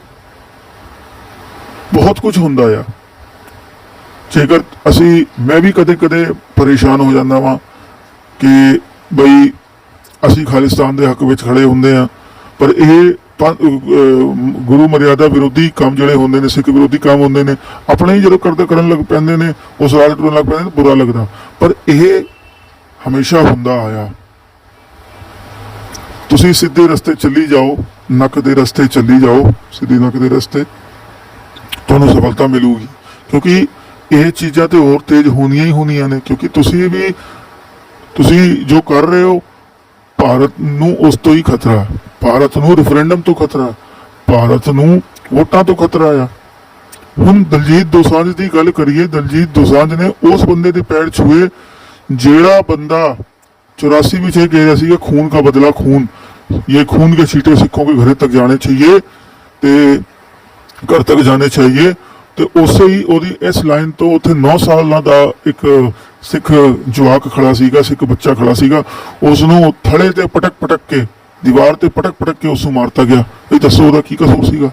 ਬਹੁਤ ਕੁਝ ਹੁੰਦਾ ਆ। ਜੇਕਰ ਅਸੀਂ, ਮੈਂ ਵੀ ਕਦੇ ਕਦੇ ਪਰੇਸ਼ਾਨ ਹੋ ਜਾਂਦਾ ਵਾਂ ਕਿ ਬਈ ਅਸੀਂ ਖਾਲਿਸਤਾਨ ਦੇ ਹੱਕ ਵਿੱਚ ਖੜੇ ਹੁੰਦੇ ਆ ਪਰ ਇਹ ਗੁਰੂ ਮਰਿਆਦਾ ਵਿਰੋਧੀ ਕੰਮ ਜਿਹੜੇ ਹੁੰਦੇ ਨੇ, ਸਿੱਖ ਵਿਰੋਧੀ ਕੰਮ ਹੁੰਦੇ ਨੇ, ਆਪਣੇ ਹੀ ਜਦੋਂ ਕਰਦੇ ਕਰਨ ਲੱਗ ਪੈਂਦੇ ਨੇ, ਉਸ ਰਾਜ ਟੁਰਨ ਲੱਗ ਪੈਂਦੇ ਨੇ, ਬੁਰਾ ਲੱਗਦਾ। ਪਰ ਇਹ ਹਮੇਸ਼ਾ ਹੁੰਦਾ ਆਇਆ। ਤੁਸੀਂ ਸਿੱਧੇ ਰਸਤੇ ਚੱਲੀ ਜਾਓ, ਨੱਕ ਦੇ ਰਸਤੇ ਚੱਲੀ ਜਾਓ, ਸਿੱਧੀ ਨੱਕ ਦੇ ਰਸਤੇ ਤੁਹਾਨੂੰ ਸਫਲਤਾ ਮਿਲੂਗੀ। ਕਿਉਂਕਿ ਇਹ ਚੀਜ਼ਾਂ ਤੇ ਹੋਰ ਤੇਜ਼ ਹੋਣੀਆਂ ਹੀ ਹੋਣੀਆਂ ਨੇ, ਕਿਉਂਕਿ ਤੁਸੀਂ ਵੀ, ਤੁਸੀਂ ਜੋ ਕਰ ਰਹੇ ਹੋ ਭਾਰਤ ਨੂੰ ਉਸ ਤੋਂ ਹੀ ਖਤਰਾ ਭਾਰਤ ਨੂੰ ਰੈਫਰੈਂਡਮ ਤੋਂ ਖਤਰਾ ਭਾਰਤ ਨੂੰ ਵੋਟਾਂ ਤੋਂ ਖਤਰਾ ਆ। ਹੁਣ ਦਲਜੀਤ ਦੋਸਾਂਝ ਦੀ ਗੱਲ ਕਰੀਏ, ਦਲਜੀਤ ਦੋਸਾਂਝ ਨੇ ਉਸ ਬੰਦੇ ਦੇ ਪੈਰ ਛੂਏ ਜਿਹੜਾ ਬੰਦਾ 84 ਵਿੱਚ ਇਹ ਕਹਿ ਰਿਹਾ ਸੀਗਾ, ਖੂਨ ਦਾ ਬਦਲਾ ਖੂਨ। ਇਹ ਖੂਨ ਕੇ ਛੀਟੇ ਸਿੱਖੋਂ ਕੇ ਘਰੇ ਤੱਕ ਜਾਣੇ ਚਾਹੀਏ ਤੇ ਘਰ ਤੱਕ ਜਾਣੇ ਚਾਹੀਏ। ਤੇ ਉਸੇ ਹੀ ਉਹਦੀ ਇਸ ਲਾਈਨ ਤੋਂ ਉੱਥੇ 9 ਸਾਲਾਂ ਦਾ ਇੱਕ ਸਿੱਖ ਜਵਾਕ ਖੜਾ ਸੀਗਾ, ਸਿੱਖ ਬੱਚਾ ਖੜਾ ਸੀਗਾ। ਉਸ ਨੂੰ ਥੜੇ ਤੇ ਪਟਕ ਪਟਕ ਕੇ, ਦੀਵਾਰ ਤੇ ਪਟਕ ਪਟਕ ਕੇ ਉਸ ਨੂੰ ਮਾਰਤਾ ਗਿਆ। ਇਹ ਦੱਸੋ ਉਹਦਾ ਕੀ ਕਸੂਰ ਸੀਗਾ?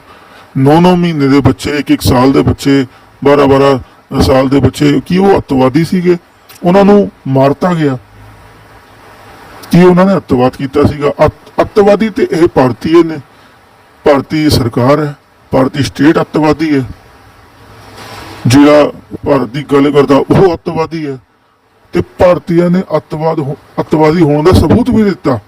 9-9 ਮਹੀਨੇ ਦੇ ਬੱਚੇ, ਇੱਕ ਇੱਕ ਸਾਲ ਦੇ ਬੱਚੇ 12-12 ਸਾਲ ਦੇ ਬੱਚੇ, ਕੀ ਉਹ ਅੱਤਵਾਦੀ ਸੀਗੇ? ਉਹਨਾਂ ਨੂੰ ਮਾਰਤਾ ਗਿਆ। ਕੀ ਉਹਨਾਂ ਨੇ ਅੱਤਵਾਦ ਕੀਤਾ ਸੀਗਾ? ਅੱਤ- ਅੱਤਵਾਦੀ ਤੇ ਇਹ ਭਾਰਤੀਏ ਨੇ। ਭਾਰਤੀ ਸਰਕਾਰ ਹੈ, ਭਾਰਤੀ ਸਟੇਟ ਅੱਤਵਾਦੀ ਹੈ। ਜਿਹੜਾ ਭਾਰਤ ਦੀ ਗੱਲ ਕਰਦਾ, ਉਹ ਅੱਤਵਾਦੀ ਹੈ। ਤੇ ਭਾਰਤੀਆਂ ਨੇ ਅੱਤਵਾਦ ਅੱਤਵਾਦੀ ਹੋਣ ਦਾ ਸਬੂਤ ਵੀ ਦਿੱਤਾ।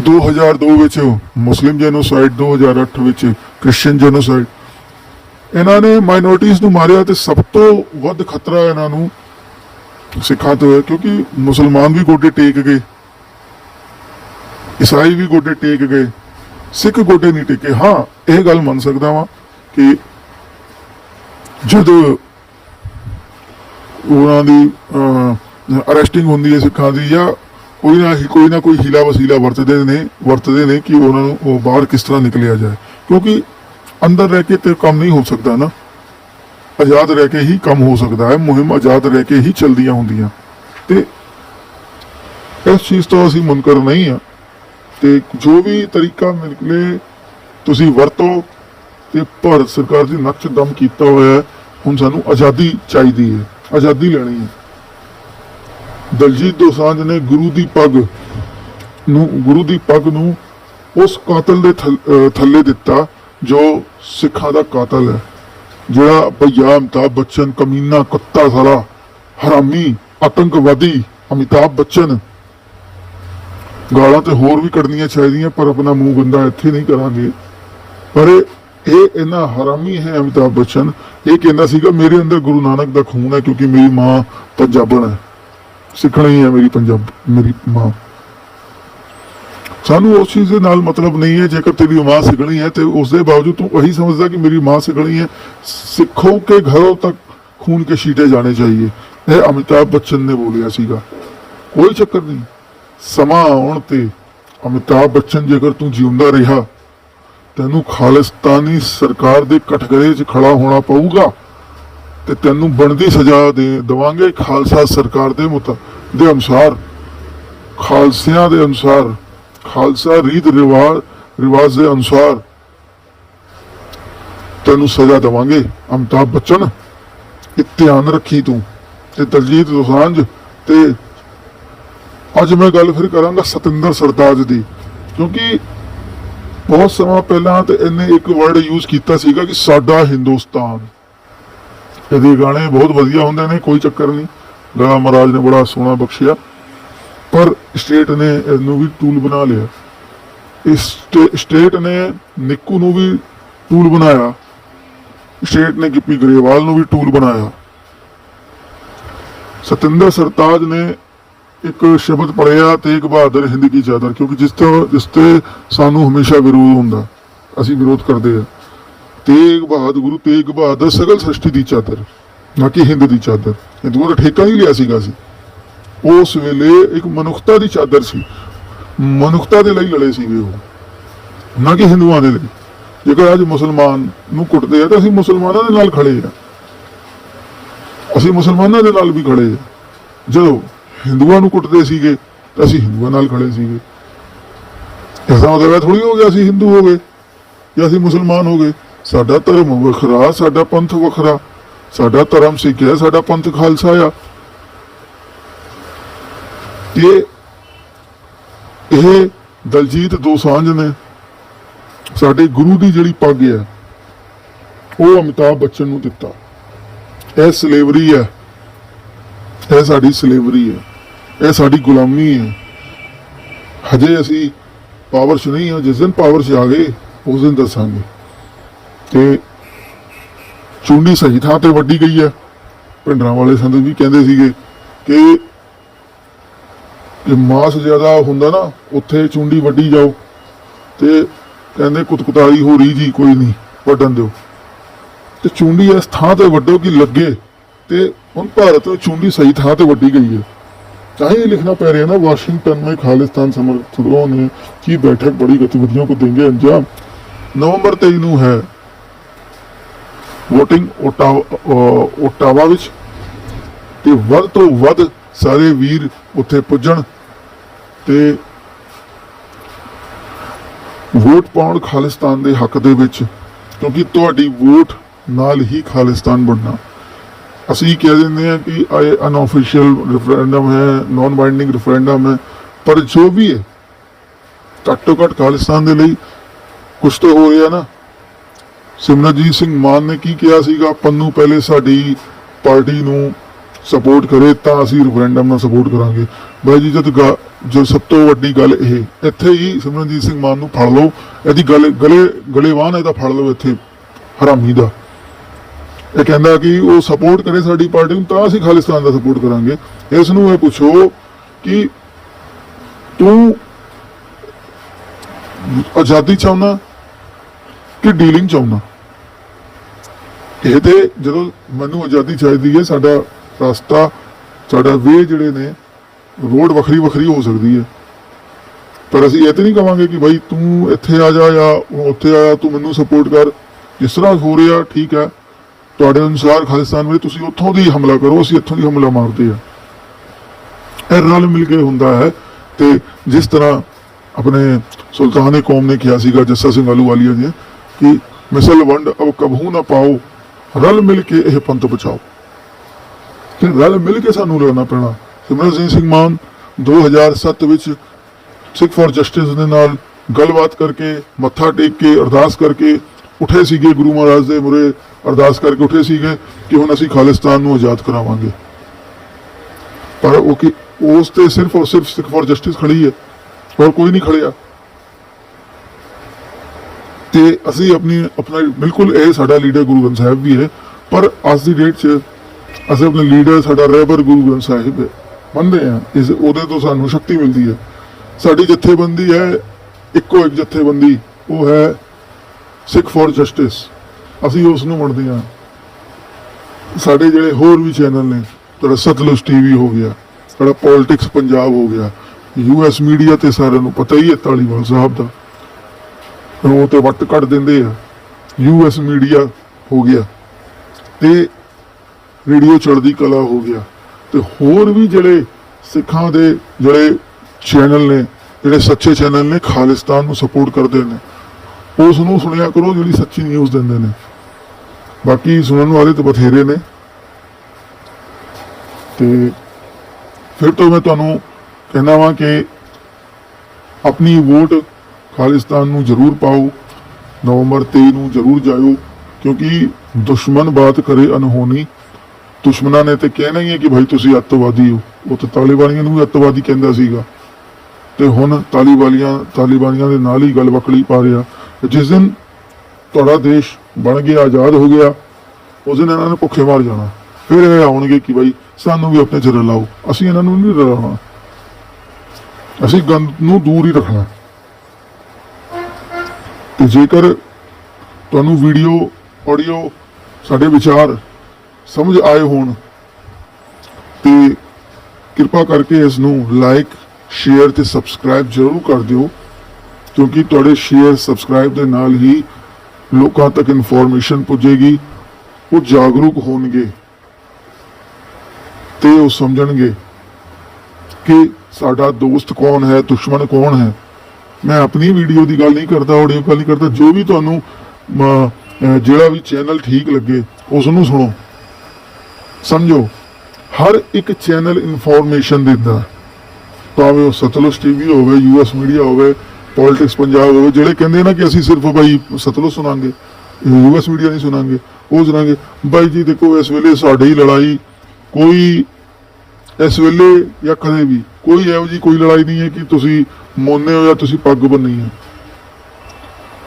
2002 ਵਿੱਚ ਮੁਸਲਿਮ ਜੈਨੋਸਾਈਡ 2008 ਵਿੱਚ ਕ੍ਰਿਸਚੀਅਨ ਜੈਨੋਸਾਈਡ। ਇਹਨਾਂ ਨੇ ਮਾਈਨੋਰਟੀਜ਼ ਨੂੰ ਮਾਰਿਆ ਤੇ ਸਭ ਤੋਂ ਵੱਧ ਖਤਰਾ ਇਹਨਾਂ ਨੂੰ ਸਿੱਖਾਂ ਤੋਂ ਹੈ, ਕਿਉਂਕਿ ਮੁਸਲਮਾਨ ਵੀ ਗੋਡੇ ਟੇਕ ਗਏ। ਈਸਾਈ ਵੀ ਗੋਡੇ ਟੇਕ ਗਏ। ਸਿੱਖ ਗੋਡੇ ਨਹੀਂ ਟੇਕੇ। ਹਾਂ, ਇਹ ਗੱਲ ਮੰਨ ਸਕਦਾ ਵਾਂ ਕਿ ਜਦੋਂ ਉਹਨਾਂ ਦੀ ਅਰੈਸਟਿੰਗ ਹੁੰਦੀ ਹੈ ਸਿੱਖਾਂ ਦੀ ਜਾਂ ਕੋਈ ਨਾ ਕੋਈ ਨਾ ਕੋਈ ਹੀਲਾ ਵਸੀਲਾ ਵਰਤਦੇ ਨੇ ਵਰਤਦੇ ਨੇ ਕਿ ਉਹਨਾਂ ਨੂੰ ਉਹ ਬਾਹਰ ਕਿਸ ਤਰ੍ਹਾਂ ਨਿਕਲਿਆ ਜਾਏ। ਕਿਉਂਕਿ ਅੰਦਰ ਰਹਿ ਕੇ ਤੇ ਕੰਮ ਨਹੀਂ ਹੋ ਸਕਦਾ ਨਾ। ਆਜ਼ਾਦ ਰਹਿ ਕੇ ਹੀ ਕੰਮ ਹੋ ਸਕਦਾ ਹੈ, ਮੁਹਿੰਮ ਆਜ਼ਾਦ ਰਹਿ ਕੇ ਹੀ ਚਲਦੀਆਂ ਹੁੰਦੀਆਂ। ਤੇ ਇਸ ਚੀਜ਼ ਤੋਂ ਅਸੀਂ ਮੁਨਕਰ ਨਹੀਂ ਆ ਤੇ ਜੋ ਵੀ ਤਰੀਕਾ ਨਿਕਲੇ, ਤੁਸੀਂ ਵਰਤੋ ਤੇ ਭਾਰਤ ਸਰਕਾਰ ਦੀ ਨਕਸ਼ ਦਮ ਕੀਤਾ ਹੋਇਆ ਹੈ ਹੁਣ ਸਾਨੂੰ ਆਜ਼ਾਦੀ ਚਾਹੀਦੀ ਹੈ, ਆਜ਼ਾਦੀ ਲੈਣੀ ਹੈ। ਦਲਜੀਤ ਦੋਸਾਂਝ ਨੇ ਗੁਰੂ ਦੀ ਪੱਗ ਨੂੰ, ਗੁਰੂ ਦੀ ਪੱਗ ਨੂੰ ਉਸ ਕਾਤਲ ਦੇ ਥੱਲੇ ਦਿੱਤਾ, ਜੋ ਸਿੱਖਾਂ ਦਾ ਕਾਤਲ ਹੈ। ਜਿਹੜਾ ਭਈਆ ਅਮਿਤਾਭ ਬੱਚਨ, ਕਮੀਨਾ, ਕੁੱਤਾ ਸਾਲਾ, ਹਰਾਮੀ, ਆਤੰਕਵਾਦੀ ਅਮਿਤਾਭ ਬੱਚਨ। ਗਾਲਾਂ ਤੇ ਹੋਰ ਵੀ ਕੱਢਣੀਆਂ ਚਾਹੀਦੀਆਂ, ਪਰ ਆਪਣਾ ਮੂੰਹ ਗੰਦਾ ਇੱਥੇ ਨਹੀਂ ਕਰਾਂਗੇ। ਪਰ ਇਹ ਇਹ ਹਰਾਮੀ ਹੈ ਅਮਿਤਾਭ ਬੱਚਨ ਇਹ ਕਹਿੰਦਾ ਸੀਗਾ, ਮੇਰੇ ਅੰਦਰ ਗੁਰੂ ਨਾਨਕ ਦਾ ਖੂਨ ਹੈ ਕਿਉਂਕਿ ਮੇਰੀ ਮਾਂ ਪੰਜਾਬਣ ਹੈ। ਸਿੱਖਣਾ ਹੈ ਮੇਰੀ ਪੰਜਾਬ, ਮੇਰੀ ਮਾਂ। ਸਾਨੂੰ ਉਸ ਚੀਜ਼ ਦੇ ਨਾਲ ਮਤਲਬ ਨਹੀਂ ਹੈ, ਜੇਕਰ ਤੇਰੀ ਮਾਂ ਸਿੱਖਣੀ ਹੈ ਤੇ ਉਸ ਦੇ ਬਾਵਜੂਦ ਤੂੰ ਇਹੀ ਸਮਝਦਾ ਕਿ ਮੇਰੀ ਮਾਂ ਸਿੱਖਣੀ ਹੈ, ਸਿੱਖੋਂ ਕੇ ਘਰੋਂ ਤੱਕ ਖੂਨ ਕੇ ਛੀਟੇ ਜਾਣੇ ਚਾਹੀਏ। ਇਹ ਅਮਿਤਾਭ ਬੱਚਨ ਨੇ ਬੋਲਿਆ ਸੀਗਾ। ਕੋਈ ਚੱਕਰ ਨਹੀਂ। ਸਮਾਂ ਆਉਣ ਤੇ ਅਮਿਤਾਭ ਬੱਚਨ ਜੇਕਰ ਤੂੰ ਜਿਉਂਦਾ ਰਿਹਾ ਤੈਨੂੰ ਖਾਲਿਸਤਾਨੀ ਸਰਕਾਰ ਦੇ ਕਠਗਰੇ 'ਚ ਖੜਾ ਹੋਣਾ ਪਊਗਾ ਤੇ ਤੈਨੂੰ ਬਣਦੀ ਸਜ਼ਾ ਦੇ ਦਵਾਂਗੇ ਖਾਲਸਾ ਸਰਕਾਰ ਦੇ ਮੁਤ, ਦੇ ਅਨੁਸਾਰ। ਖਾਲਸਿਆਂ ਦੇ ਅਨੁਸਾਰ, ਖਾਲਸਾ ਰੀਤ ਰਿਵਾਜ ਰਿਵਾਜ ਦੇ ਅਨੁਸਾਰ ਤੈਨੂੰ ਸਜ਼ਾ ਦਵਾਂਗੇ। ਅਮਿਤਾਭ ਬਚਨ, ਇਹ ਧਿਆਨ ਰੱਖੀ ਤੂੰ ਤੇ ਦਲਜੀਤ ਦੋਸਾਂਝ ਤੇ ਅੱਜ ਮੈਂ ਗੱਲ ਫਿਰ ਕਰਾਂਗਾ ਸਤਿੰਦਰ ਸਰਤਾਜ ਦੀ, ਕਿਉਂਕਿ ਬਹੁਤ ਸਮਾਂ ਪਹਿਲਾਂ ਤੇ ਇਹਨੇ ਇੱਕ ਵਰਡ ਯੂਜ਼ ਕੀਤਾ ਸੀਗਾ ਕਿ ਸਾਡਾ ਹਿੰਦੁਸਤਾਨ। ਇਹਦੇ ਗਾਣੇ ਬਹੁਤ ਵਧੀਆ ਹੁੰਦੇ ਨੇ, ਕੋਈ ਚੱਕਰ ਨਹੀਂ। ਗਾਣਾ ਮਹਾਰਾਜ ਨੇ ਬੜਾ ਸੋਹਣਾ ਬਖਸ਼ਿਆ। ਪਰ ਸਟੇਟ ਨੇ ਇਹਨੂੰ ਵੀ ਟੂਲ ਬਣਾ ਲਿਆ। ਇਸ ਸਟੇਟ ਨੇ ਨਿੱਕੂ ਨੂੰ ਵੀ ਟੂਲ ਬਣਾਇਆ। ਸਟੇਟ ਨੇ ਗਿੱਪੀ ਗਰੇਵਾਲ ਨੂੰ ਵੀ ਟੂਲ ਬਣਾਇਆ। ਸਤਿੰਦਰ ਸਰਤਾਜ ਨੇ ਇੱਕ ਸ਼ਬਦ ਪੜਿਆ ਤੇਗ ਬਹਾਦਰ ਹਿੰਦ ਕੀ ਚਾਦਰ, ਕਿਉਂਕਿ ਜਿਸ ਤੋਂ ਜਿਸ ਤੇ ਸਾਨੂੰ ਹਮੇਸ਼ਾ ਵਿਰੋਧ ਹੁੰਦਾ, ਅਸੀਂ ਵਿਰੋਧ ਕਰਦੇ ਆ ਤੇਗ ਬਹਾਦਰ, ਗੁਰੂ ਤੇਗ ਬਹਾਦਰ ਸਗਲ ਸ੍ਰਿਸ਼ਟੀ ਦੀ ਚਾਦਰ, ਨਾ ਕਿ ਹਿੰਦ ਦੀ ਚਾਦਰ। ਹਿੰਦੂਆਂ ਦਾ ਠੇਕਾ ਨਹੀਂ ਲਿਆ ਸੀਗਾ ਸੀ ਉਸ ਵੇਲੇ ਇੱਕ ਮਨੁੱਖਤਾ ਦੀ ਚਾਦਰ ਸੀ। ਮਨੁੱਖਤਾ ਦੇ ਲਈ ਲੜੇ ਸੀਗੇ ਉਹ, ਨਾ ਕਿ ਹਿੰਦੂਆਂ ਦੇ ਲਈ। ਜੇਕਰ ਅੱਜ ਮੁਸਲਮਾਨ ਨੂੰ ਕੁੱਟਦੇ ਆ, ਤਾਂ ਅਸੀਂ ਮੁਸਲਮਾਨਾਂ ਦੇ ਨਾਲ ਖੜੇ ਆ। ਅਸੀਂ ਮੁਸਲਮਾਨਾਂ ਦੇ ਨਾਲ ਵੀ ਖੜੇ ਆ। ਜਦੋਂ ਹਿੰਦੂਆਂ ਨੂੰ ਕੁੱਟਦੇ ਸੀਗੇ, ਤਾਂ ਅਸੀਂ ਹਿੰਦੂਆਂ ਨਾਲ ਖੜੇ ਸੀਗੇ। ਇਸ ਦਾ ਮਤਲਬ ਇਹ ਥੋੜੀ ਹੋ ਗਿਆ ਅਸੀਂ ਹਿੰਦੂ ਹੋ ਗਏ, ਜਾਂ ਅਸੀਂ ਮੁਸਲਮਾਨ ਹੋ ਗਏ। ਸਾਡਾ ਧਰਮ ਵੱਖਰਾ, ਸਾਡਾ ਪੰਥ ਵੱਖਰਾ। ਸਾਡਾ ਧਰਮ ਸਿੱਖ ਹੈ, ਸਾਡਾ ਪੰਥ ਖਾਲਸਾ ਆ। ਇਹ ਇਹ ਦਲਜੀਤ ਦੋਸਾਂਝ ਨੇ। ਸਾਡੇ ਗੁਰੂ ਦੀ ਜਿਹੜੀ ਪੱਗ ਹੈ, ਉਹ ਅਮਿਤਾਭ ਬੱਚਨ ਨੂੰ ਦਿੱਤਾ। ਇਹ ਸਲੇਵਰੀ ਹੈ। ਇਹ ਸਾਡੀ ਸਲੇਵਰੀ ਹੈ। ਇਹ ਸਾਡੀ ਗੁਲਾਮੀ ਹੈ। ਹਜੇ ਅਸੀਂ ਪਾਵਰ 'ਚ ਨਹੀਂ ਹਾਂ। ਜਿਸ ਦਿਨ ਪਾਵਰ 'ਚ ਆ ਗਏ, ਉਸ ਦਿਨ ਦੱਸਾਂਗੇ। ਤੇ ਚੁੰਡੀ ਸਹੀ ਥਾਂ ਤੇ ਵੱਡੀ ਗਈ ਹੈ। ਪਿੰਡਰਾਂ ਵਾਲੇ ਸੰਤ ਵੀ ਕਹਿੰਦੇ ਸੀਗੇ ਕਿ ਕਿ ਮਾਸ ਜ਼ਿਆਦਾ ਹੁੰਦਾ ਨਾ, ਉੱਥੇ ਚੁੰਡੀ ਵੱਡੀ ਜਾਓ। ਤੇ ਕਹਿੰਦੇ ਕੁਤਕੁਤਾਈ ਹੋ ਰਹੀ ਜੀ, ਕੋਈ ਨਹੀਂ, ਵੱਢਣ ਦਿਓ। ਤੇ ਚੁੰਡੀ ਇਸ ਥਾਂ ਤੇ ਵੱਡੋ ਕਿ ਲੱਗੇ। ਤੇ ਹੁਣ ਭਾਰਤ ਵਿੱਚ ਚੁੰਡੀ ਸਹੀ ਥਾਂ ਤੇ ਵੱਡੀ ਗਈ ਹੈ। चाहे ये लिखना पड़ रहा है ना वाशिंगटन में खालिस्तान समर्थकों ने की बैठक बड़ी गतिविधियों को देंगे अंजाम ਨਵੰਬਰ 23 ਨੂੰ ਹੈ VOTING ਓਟਾਵਾ ਓਟਾਵਾ ਵਿੱਚ ਤੇ ਵੱਧ ਤੋਂ ਵੱਧ ਸਾਰੇ ਵੀਰ ਉੱਥੇ ਪੁੱਜਣ ਤੇ ਵੋਟ ਪਾਉਣ ਖਾਲਿਸਤਾਨ ਦੇ ਹੱਕ ਦੇ ਵਿੱਚ ਕਿਉਂਕਿ ਤੁਹਾਡੀ ਵੋਟ ਨਾਲ ਹੀ ਖਾਲਿਸਤਾਨ ਬਣਨਾ ਅਸੀਂ ਕਹਿ ਦਿੰਦੇ ਹਾਂ ਕਿ ਇਹ ਅਨਆਫੀਸ਼ੀਅਲ ਰੈਫਰੈਂਡਮ ਹੈ ਨਾਨ ਬਾਈਂਡਿੰਗ ਰੈਫਰੈਂਡਮ ਹੈ, ਪਰ ਜੋ ਵੀ ਹੈ, ਘੱਟੋ ਘੱਟ ਖਾਲਿਸਤਾਨ ਦੇ ਲਈ ਕੁਝ ਤਾਂ ਹੋ ਰਿਹਾ ਨਾ। ਸਿਮਰਨਜੀਤ ਸਿੰਘ ਮਾਨ ਨੇ ਕੀ ਕਿਹਾ ਸੀਗਾ? ਪੰਨੂ ਪਹਿਲੇ ਸਾਡੀ ਪਾਰਟੀ ਨੂੰ ਸਪੋਰਟ ਕਰੇ ਤਾਂ ਅਸੀਂ ਰੈਫਰੈਂਡਮ ਨਾਲ ਸਪੋਰਟ ਕਰਾਂਗੇ। ਬਾਈ ਜੀ, ਜਦ ਗਾ- ਜੋ ਸਭ ਤੋਂ ਵੱਡੀ ਗੱਲ ਇਹ, ਇੱਥੇ ਹੀ ਸਿਮਰਨਜੀਤ ਸਿੰਘ ਮਾਨ ਨੂੰ ਫੜ ਲਓ। ਇਹਦੀ ਗਲੇ ਗਲੇ ਗਲੇਵਾਨ ਇਹਦਾ ਫੜ ਲਓ ਇੱਥੇ, ਹਰਾਮੀ ਦਾ। ਇਹ ਕਹਿੰਦਾ ਕਿ ਉਹ ਸਪੋਰਟ ਕਰੇ ਸਾਡੀ ਪਾਰਟੀ ਨੂੰ, ਤਾਂ ਅਸੀਂ ਖਾਲਿਸਤਾਨ ਦਾ ਸਪੋਰਟ ਕਰਾਂਗੇ। ਇਸ ਨੂੰ ਇਹ ਪੁੱਛੋ ਕਿ ਤੂੰ ਆਜ਼ਾਦੀ ਚਾਹੁੰਦਾ ਕਿ ਡੀਲਿੰਗ ਚਾਹੁੰਦਾ? ਇਹ ਤੇ ਜਦੋਂ ਮੈਨੂੰ ਆਜ਼ਾਦੀ ਚਾਹੀਦੀ ਹੈ, ਸਾਡਾ ਰਸਤਾ, ਸਾਡਾ ਵੇ ਜਿਹੜੇ ਨੇ ਰੋਡ ਵੱਖਰੀ ਵੱਖਰੀ ਹੋ ਸਕਦੀ ਹੈ। ਪਰ ਅਸੀਂ ਇਹ ਤੇ ਨਹੀਂ ਕਵਾਂਗੇ ਕਿ ਭਾਈ ਤੂੰ ਇੱਥੇ ਆ ਜਾ ਜਾਂ ਉੱਥੇ ਆਇਆ ਤੂੰ ਮੈਨੂੰ ਸਪੋਰਟ ਕਰ। ਜਿਸ ਤਰ੍ਹਾਂ ਹੋ ਰਿਹਾ, ਠੀਕ ਹੈ। ਤੁਹਾਡੇ ਅਨੁਸਾਰ ਖਾਲਿਸਤਾਨ ਵਿੱਚ ਤੁਸੀਂ ਉੱਥੋਂ ਦੀ ਹਮਲਾ ਕਰੋ, ਅਸੀਂ ਇੱਥੋਂ ਦੀ ਹਮਲਾ ਮਾਰਦੇ ਆ ਇਹ ਰਲ ਮਿਲ ਕੇ ਹੁੰਦਾ ਹੈ ਤੇ ਜਿਸ ਤਰ੍ਹਾਂ ਆਪਣੇ ਸੁਲਤਾਨ ਕੌਮ ਨੇ ਕਿਹਾ ਸੀਗਾ, ਜੱਸਾ ਸਿੰਘ ਆਲੂਵਾਲੀਆ ਜੀ, ਕਿ ਮਿਸਲ ਵੰਡ, ਅਬ ਕਬਹੂ ਨਾ ਪਾਓ, ਰਲ ਮਿਲ ਕੇ ਇਹ ਪੰਥ ਬਚਾਓ। ਤੇ ਰਲ ਮਿਲ ਕੇ ਸਾਨੂੰ ਲੜਨਾ ਪੈਣਾ। ਸਿਮਰਨਜੀਤ ਸਿੰਘ ਮਾਨ 2007 ਵਿੱਚ ਸਿੱਖ ਫॉर ਜਸਟਿਸ ਦੇ ਨਾਲ ਗੱਲਬਾਤ ਕਰਕੇ, ਮੱਥਾ ਟੇਕ ਕੇ, ਅਰਦਾਸ ਕਰਕੇ ਉਠੇ ਸੀਗੇ ਗੁਰੂ ਮਹਾਰਾਜ ਦੇ ਮੁਰੇ। ਅਰਦਾਸ ਕਰਕੇ ਉੱਠੇ ਸੀਗੇ ਕਿ ਹੁਣ ਅਸੀਂ ਖਾਲਿਸਤਾਨ ਨੂੰ ਆਜ਼ਾਦ ਕਰਾਵਾਂਗੇ। ਪਰ ਉਹ ਕਿ ਉਸ ਤੇ ਸਿਰਫ ਔਰ ਸਿਰਫ ਸਿੱਖ ਫॉर ਜਸਟਿਸ ਖੜੀ ਹੈ, ਹੋਰ ਕੋਈ ਨਹੀਂ ਖੜਿਆ। ਤੇ ਅਸੀਂ ਆਪਣੀ, ਆਪਣਾ ਬਿਲਕੁਲ ਇਹ ਸਾਡਾ ਲੀਡਰ ਗੁਰੂ ਗ੍ਰੰਥ ਸਾਹਿਬ ਵੀ ਹੈ, ਪਰ ਅੱਜ ਦੀ ਡੇਟ 'ਚ ਅਸੀਂ ਆਪਣੇ ਲੀਡਰ, ਸਾਡਾ ਰਹਿਬਰ ਗੁਰੂ ਗ੍ਰੰਥ ਸਾਹਿਬ ਹੈ। ਮੰਨਦੇ ਆ ਇਸ ਉਹਦੇ ਤੋਂ ਸਾਨੂੰ ਸ਼ਕਤੀ ਮਿਲਦੀ ਹੈ। ਸਾਡੀ ਜਥੇਬੰਦੀ ਹੈ, ਇੱਕੋ ਇੱਕ ਜਥੇਬੰਦੀ, ਉਹ ਹੈ ਸਿੱਖ ਫॉर ਜਸਟਿਸ। ਅਸੀਂ ਉਸ ਨੂੰ ਮੰਨਦੇ ਹਾਂ। ਸਾਡੇ ਜਿਹੜੇ ਹੋਰ ਵੀ ਚੈਨਲ ਨੇ, ਤੁਹਾਡਾ ਸਤਲੁਜ ਟੀਵੀ ਹੋ ਗਿਆ ਸਾਡਾ ਪੋਲਿਟਿਕਸ ਪੰਜਾਬ ਹੋ ਗਿਆ ਯੂਐਸ ਮੀਡੀਆ ਤੇ ਸਾਰਿਆਂ ਨੂੰ ਪਤਾ ਹੀ ਹੈ ਤਾਲੀਵਾਲ ਸਾਹਿਬ ਦਾ। ਉਹ ਤੇ ਵੱਟ ਕੱਢ ਦਿੰਦੇ ਆ ਯੂਐਸ ਮੀਡੀਆ ਹੋ ਗਿਆ, ਤੇ ਰੇਡੀਓ ਚੜ੍ਹਦੀ ਕਲਾ ਹੋ ਗਿਆ, ਤੇ ਹੋਰ ਵੀ ਜਿਹੜੇ ਸਿੱਖਾਂ ਦੇ ਜਿਹੜੇ ਚੈਨਲ ਨੇ, ਜਿਹੜੇ ਸੱਚੇ ਚੈਨਲ ਨੇ, ਖਾਲਿਸਤਾਨ ਨੂੰ ਸਪੋਰਟ ਕਰਦੇ ਨੇ, ਉਸ ਨੂੰ ਸੁਣਿਆ ਕਰੋ ਜਿਹੜੀ ਸੱਚੀ ਨਿਊਜ਼ ਦਿੰਦੇ ਨੇ। ਬਾਕੀ ਸੁਣਨ ਵਾਲੇ ਤਾਂ ਬਥੇਰੇ ਨੇ। ਤੇ ਫਿਰ ਤੋਂ ਮੈਂ ਤੁਹਾਨੂੰ ਕਹਿੰਦਾ ਵਾਂ ਕਿ ਆਪਣੀ ਵੋਟ ਖਾਲਿਸਤਾਨ ਨੂੰ ਜ਼ਰੂਰ ਪਾਓ, ਨਵੰਬਰ 23 ਨੂੰ ਜ਼ਰੂਰ ਜਾਇਓ, ਕਿਉਂਕਿ ਦੁਸ਼ਮਣ ਬਾਤ ਕਰੇ ਅਨਹੋਣੀ ਦੁਸ਼ਮਣਾਂ ਨੇ ਤੇ ਕਹਿਣਾ ਹੀ ਹੈ ਕਿ ਭਾਈ ਤੁਸੀਂ ਅੱਤਵਾਦੀ ਹੋ। ਉਹ ਤਾਂ ਤਾਲਿਬਾਨੀਆਂ ਨੂੰ ਵੀ ਅੱਤਵਾਦੀ ਕਹਿੰਦਾ ਸੀਗਾ। ਤੇ ਹੁਣ ਤਾਲਿਬਾਨੀਆਂ ਤਾਲਿਬਾਨੀਆਂ ਦੇ ਨਾਲ ਹੀ ਗੱਲ ਵਕਲੀ ਪਾ ਰਿਹਾ। ਜਿਸ ਦਿਨ ਤੁਹਾਡਾ ਦੇਸ਼ ਬਣ ਗਿਆ, ਆਜ਼ਾਦ ਹੋ ਗਿਆ, ਉਸ ਦਿਨ ਇਹਨਾਂ ਨੇ ਭੁੱਖੇ ਮਾਰ ਜਾਣਾ। ਫਿਰ ਇਹ ਆਉਣਗੇ ਕਿ ਭਾਈ ਸਾਨੂੰ ਵੀ ਆਪਣੇ ਚ ਰਲਾਓ ਅਸੀਂ ਇਹਨਾਂ ਨੂੰ ਨਹੀਂ ਰਲਾਉਣਾ। ਅਸੀਂ ਗੰਦ ਨੂੰ ਦੂਰ ਹੀ ਰੱਖਣਾ। ਤੇ ਜੇਕਰ ਤੁਹਾਨੂੰ ਵੀਡੀਓ, ਆਡੀਓ ਸਾਡੇ ਵਿਚਾਰ ਸਮਝ ਆਏ ਹੋਣ, ਤੇ ਕਿਰਪਾ ਕਰਕੇ ਇਸ ਨੂੰ ਲਾਈਕ ਸ਼ੇਅਰ ਤੇ ਸਬਸਕ੍ਰਾਈਬ ਜ਼ਰੂਰ ਕਰ ਦਿਓ, ਕਿਉਂਕਿ ਤੁਹਾਡੇ ਸ਼ੇਅਰ ਸਬਸਕ੍ਰਾਈਬ ਦੇ ਨਾਲ ਹੀ ਲੋਕਾਂ ਤੱਕ ਇਨਫੋਰਮੇਸ਼ਨ ਪੁੱਜੇਗੀ, ਉਹ ਜਾਗਰੂਕ ਹੋਣਗੇ ਤੇ ਉਹ ਸਮਝਣਗੇ ਕਿ ਸਾਡਾ ਦੋਸਤ ਕੌਣ ਹੈ, ਦੁਸ਼ਮਣ ਕੌਣ ਹੈ। ਮੈਂ ਆਪਣੀ ਵੀਡੀਓ ਦੀ ਗੱਲ ਨਹੀਂ ਕਰਦਾ ਆਡੀਓ ਗੱਲ ਨਹੀਂ ਕਰਦਾ, ਜੋ ਵੀ ਤੁਹਾਨੂੰ ਜਿਹੜਾ ਵੀ ਚੈਨਲ ਠੀਕ ਲੱਗੇ ਉਸ ਨੂੰ ਸੁਣੋ। ਸਮਝੋ, ਹਰ ਇੱਕ ਚੈਨਲ ਇਨਫੋਰਮੇਸ਼ਨ ਦਿੰਦਾ। ਭਾਵੇਂ ਉਹ ਸਤਲੁਜ ਟੀਵੀ ਹੋਵੇ ਯੂਐਸ ਮੀਡੀਆ ਹੋਵੇ ਪੋਲਿਟਿਕਸ ਪੰਜਾਬ ਹੋਵੇ, ਜਿਹੜੇ ਕਹਿੰਦੇ ਨਾ ਕਿ ਅਸੀਂ ਸਿਰਫ ਬਾਈ ਸਤਲੁਜ ਸੁਣਾਂਗੇ ਯੂਐਸ ਮੀਡੀਆ ਨਹੀਂ ਸੁਣਾਂਗੇ, ਉਹ ਸੁਣਾਂਗੇ। ਬਾਈ ਜੀ ਦੇਖੋ, ਇਸ ਵੇਲੇ ਸਾਡੀ ਲੜਾਈ ਕੋਈ ਇਸ ਵੇਲੇ ਜਾਂ ਕਦੇ ਵੀ ਕੋਈ ਇਹੋ ਜੀ ਕੋਈ ਲੜਾਈ ਨਹੀਂ ਹੈ ਕਿ ਤੁਸੀਂ ਮੋਨੇ ਹੋ ਜਾਂ ਤੁਸੀਂ ਪੱਗ ਬੰਨੀ ਹੈ।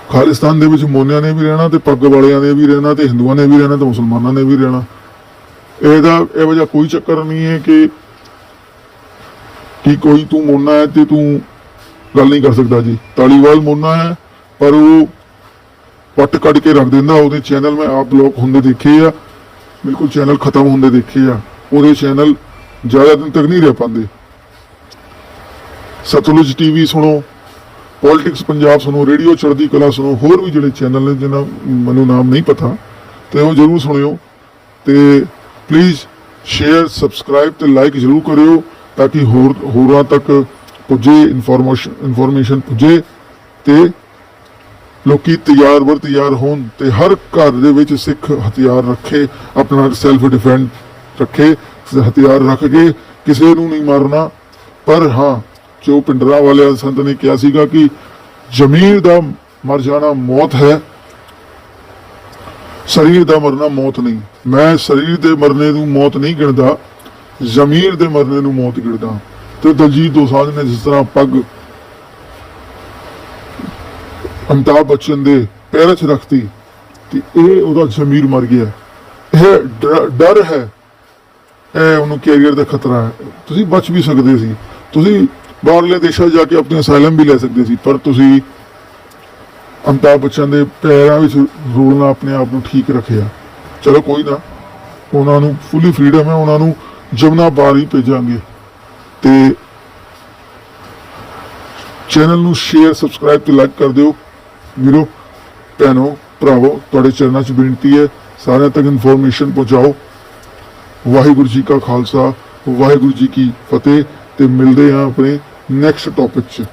ਖਾਲਿਸਤਾਨ ਦੇ ਵਿੱਚ ਮੋਨਿਆਂ ਨੇ ਵੀ ਰਹਿਣਾ ਤੇ ਪੱਗ ਵਾਲਿਆਂ ਨੇ ਵੀ ਰਹਿਣਾ ਤੇ ਹਿੰਦੂਆਂ ਨੇ ਵੀ ਰਹਿਣਾ ਤੇ ਮੁਸਲਮਾਨਾਂ ਨੇ ਵੀ ਰਹਿਣਾ। ਇਹਦਾ, ਇਹੋ ਜਿਹਾ ਕੋਈ ਚੱਕਰ ਨਹੀਂ ਹੈ ਕਿ ਕਿ ਕੋਈ ਤੂੰ ਮੋਨਾ ਹੈ ਤੇ ਤੂੰ ਗੱਲ ਨਹੀਂ ਕਰ ਸਕਦਾ ਜੀ। ਤਾਲੀਵਾਲ ਮੋਨਾ ਹੈ, ਪਰ ਉਹ ਪੱਟ ਕੱਢ ਕੇ ਰੱਖ ਦਿੰਦਾ। ਉਹਦੇ ਚੈਨਲ ਮੈਂ ਆਪ ਬਲੌਕ ਹੁੰਦੇ ਦੇਖੇ ਆ। ਬਿਲਕੁਲ ਚੈਨਲ ਖਤਮ ਹੁੰਦੇ ਦੇਖੇ ਆ। ਉਹਦੇ ਚੈਨਲ ਜ਼ਿਆਦਾ ਦਿਨ ਤੱਕ ਨਹੀਂ ਰਹਿ ਪਾਉਂਦੇ। ਸਤਲੁਜ ਟੀਵੀ ਸੁਣੋ ਪੋਲਿਟਿਕਸ ਪੰਜਾਬ ਸੁਣੋ ਰੇਡੀਓ ਚੜ੍ਹਦੀ ਕਲਾ ਸੁਣੋ, ਹੋਰ ਵੀ ਜਿਹੜੇ ਚੈਨਲ ਨੇ ਜਿਹਨਾਂ ਮੈਨੂੰ ਨਾਮ ਨਹੀਂ ਪਤਾ, ਤੇ ਉਹ ਜਰੂਰ ਸੁਣਿਓ। ਤੇ ਪਲੀਜ਼ ਸ਼ੇਅਰ ਸਬਸਕ੍ਰਾਈਬ ਤੇ ਲਾਈਕ ਜਰੂਰ ਕਰਿਓ, ਤਾਂ ਕਿ ਹੋਰ ਹੋਰਾਂ ਤੱਕ ਪੁੱਜੇ, ਇਨਫੋਰਮੇਸ਼ਨ ਇਨਫੋਰਮੇਸ਼ਨ ਪੁੱਜੇ ਤੇ ਲੋਕੀ ਤਿਆਰ ਬਰ ਤਿਆਰ ਹੋਣ ਤੇ ਹਰ ਘਰ ਦੇ ਵਿੱਚ ਸਿੱਖ ਹਥਿਆਰ ਰੱਖੇ, ਆਪਣਾ ਸੈਲਫ ਡਿਫੈਂਡ ਰੱਖੇ ਹਥਿਆਰ ਰੱਖ ਕੇ ਕਿਸੇ ਨੂੰ ਨਹੀਂ ਮਾਰਨਾ। ਪਰ ਹਾਂ, ਜੋ ਪਿੰਡਰਾ ਵਾਲੇ ਸੰਤ ਨੇ ਕਿਹਾ ਸੀਗਾ ਕਿ ਜ਼ਮੀਰ ਦਾ ਮਰ ਜਾਣਾ ਮੌਤ ਹੈ, ਸਰੀਰ ਦਾ ਮਰਨਾ ਮੌਤ ਨਹੀਂ। ਮੈਂ ਸਰੀਰ ਦੇ ਮਰਨੇ ਨੂੰ ਮੌਤ ਨਹੀਂ ਗਿਣਦਾ, ਜ਼ਮੀਰ ਦੇ ਮਰਨੇ ਨੂੰ ਮੌਤ ਗਿਣਦਾ। ਤੇ ਦਲਜੀਤ ਦੋਸਾਂਝ ਨੇ ਜਿਸ ਤਰ੍ਹਾਂ ਪੱਗ ਅਮਤਾਬ ਬਚਨ ਦੇ ਪੈਰਾਂ 'ਚ ਰੱਖਤੀ, ਤੇ ਇਹ ਉਹਦਾ ਜ਼ਮੀਰ ਮਰ ਗਿਆ। ਇਹ ਡਰ- ਹੈ। ਇਹ ਉਹਨੂੰ ਕੈਰੀਅਰ ਦਾ ਖਤਰਾ ਹੈ। ਤੁਸੀਂ ਬਚ ਵੀ ਸਕਦੇ ਸੀ। ਤੁਸੀਂ ਬਾਹਰਲੇ ਦੇਸ਼ਾਂ ਜਾ ਕੇ ਆਪਣੀ ਅਸਾਈਲਮ ਵੀ ਲੈ ਸਕਦੇ ਸੀ, ਪਰ ਤੁਸੀਂ ਅਮਤਾਬ ਬੱਚਨ ਦੇ ਪੈਰਾਂ ਵਿੱਚ ਰੋਲਣਾ ਆਪਣੇ ਆਪ ਨੂੰ ਠੀਕ ਰੱਖਿਆ। ਚਲੋ ਕੋਈ ਨਾ, ਉਹਨਾਂ ਨੂੰ ਫੁੱਲੀ ਫਰੀडम ਹੈ, ਉਹਨਾਂ ਨੂੰ ਜਮਨਾ ਬਾਹਰ ਹੀ ਭੇਜਾਂਗੇ। ਤੇ ਚੈਨਲ ਨੂੰ ਸ਼ੇਅਰ ਸਬਸਕ੍ਰਾਈਬ ਤੇ ਲਾਈਕ ਕਰ ਦਿਓ। ਵੀਰੋ, ਭੈਣੋ, ਭਰਾਵੋ, ਤੁਹਾਡੇ ਚਰਨਾਂ 'ਚ ਬੇਨਤੀ ਹੈ, ਸਾਰਿਆਂ ਤੱਕ ਇਨਫੋਰਮੇਸ਼ਨ ਪਹੁੰਚਾਓ। ਵਾਹਿਗੁਰੂ ਜੀ ਕਾ ਖਾਲਸਾ, ਵਾਹਿਗੁਰੂ ਜੀ ਕੀ ਫਤਿਹ ਤੇ ਮਿਲਦੇ ਹਾਂ ਆਪਣੇ ਨੈਕਸਟ ਟੌਪਿਕ 'ਚ।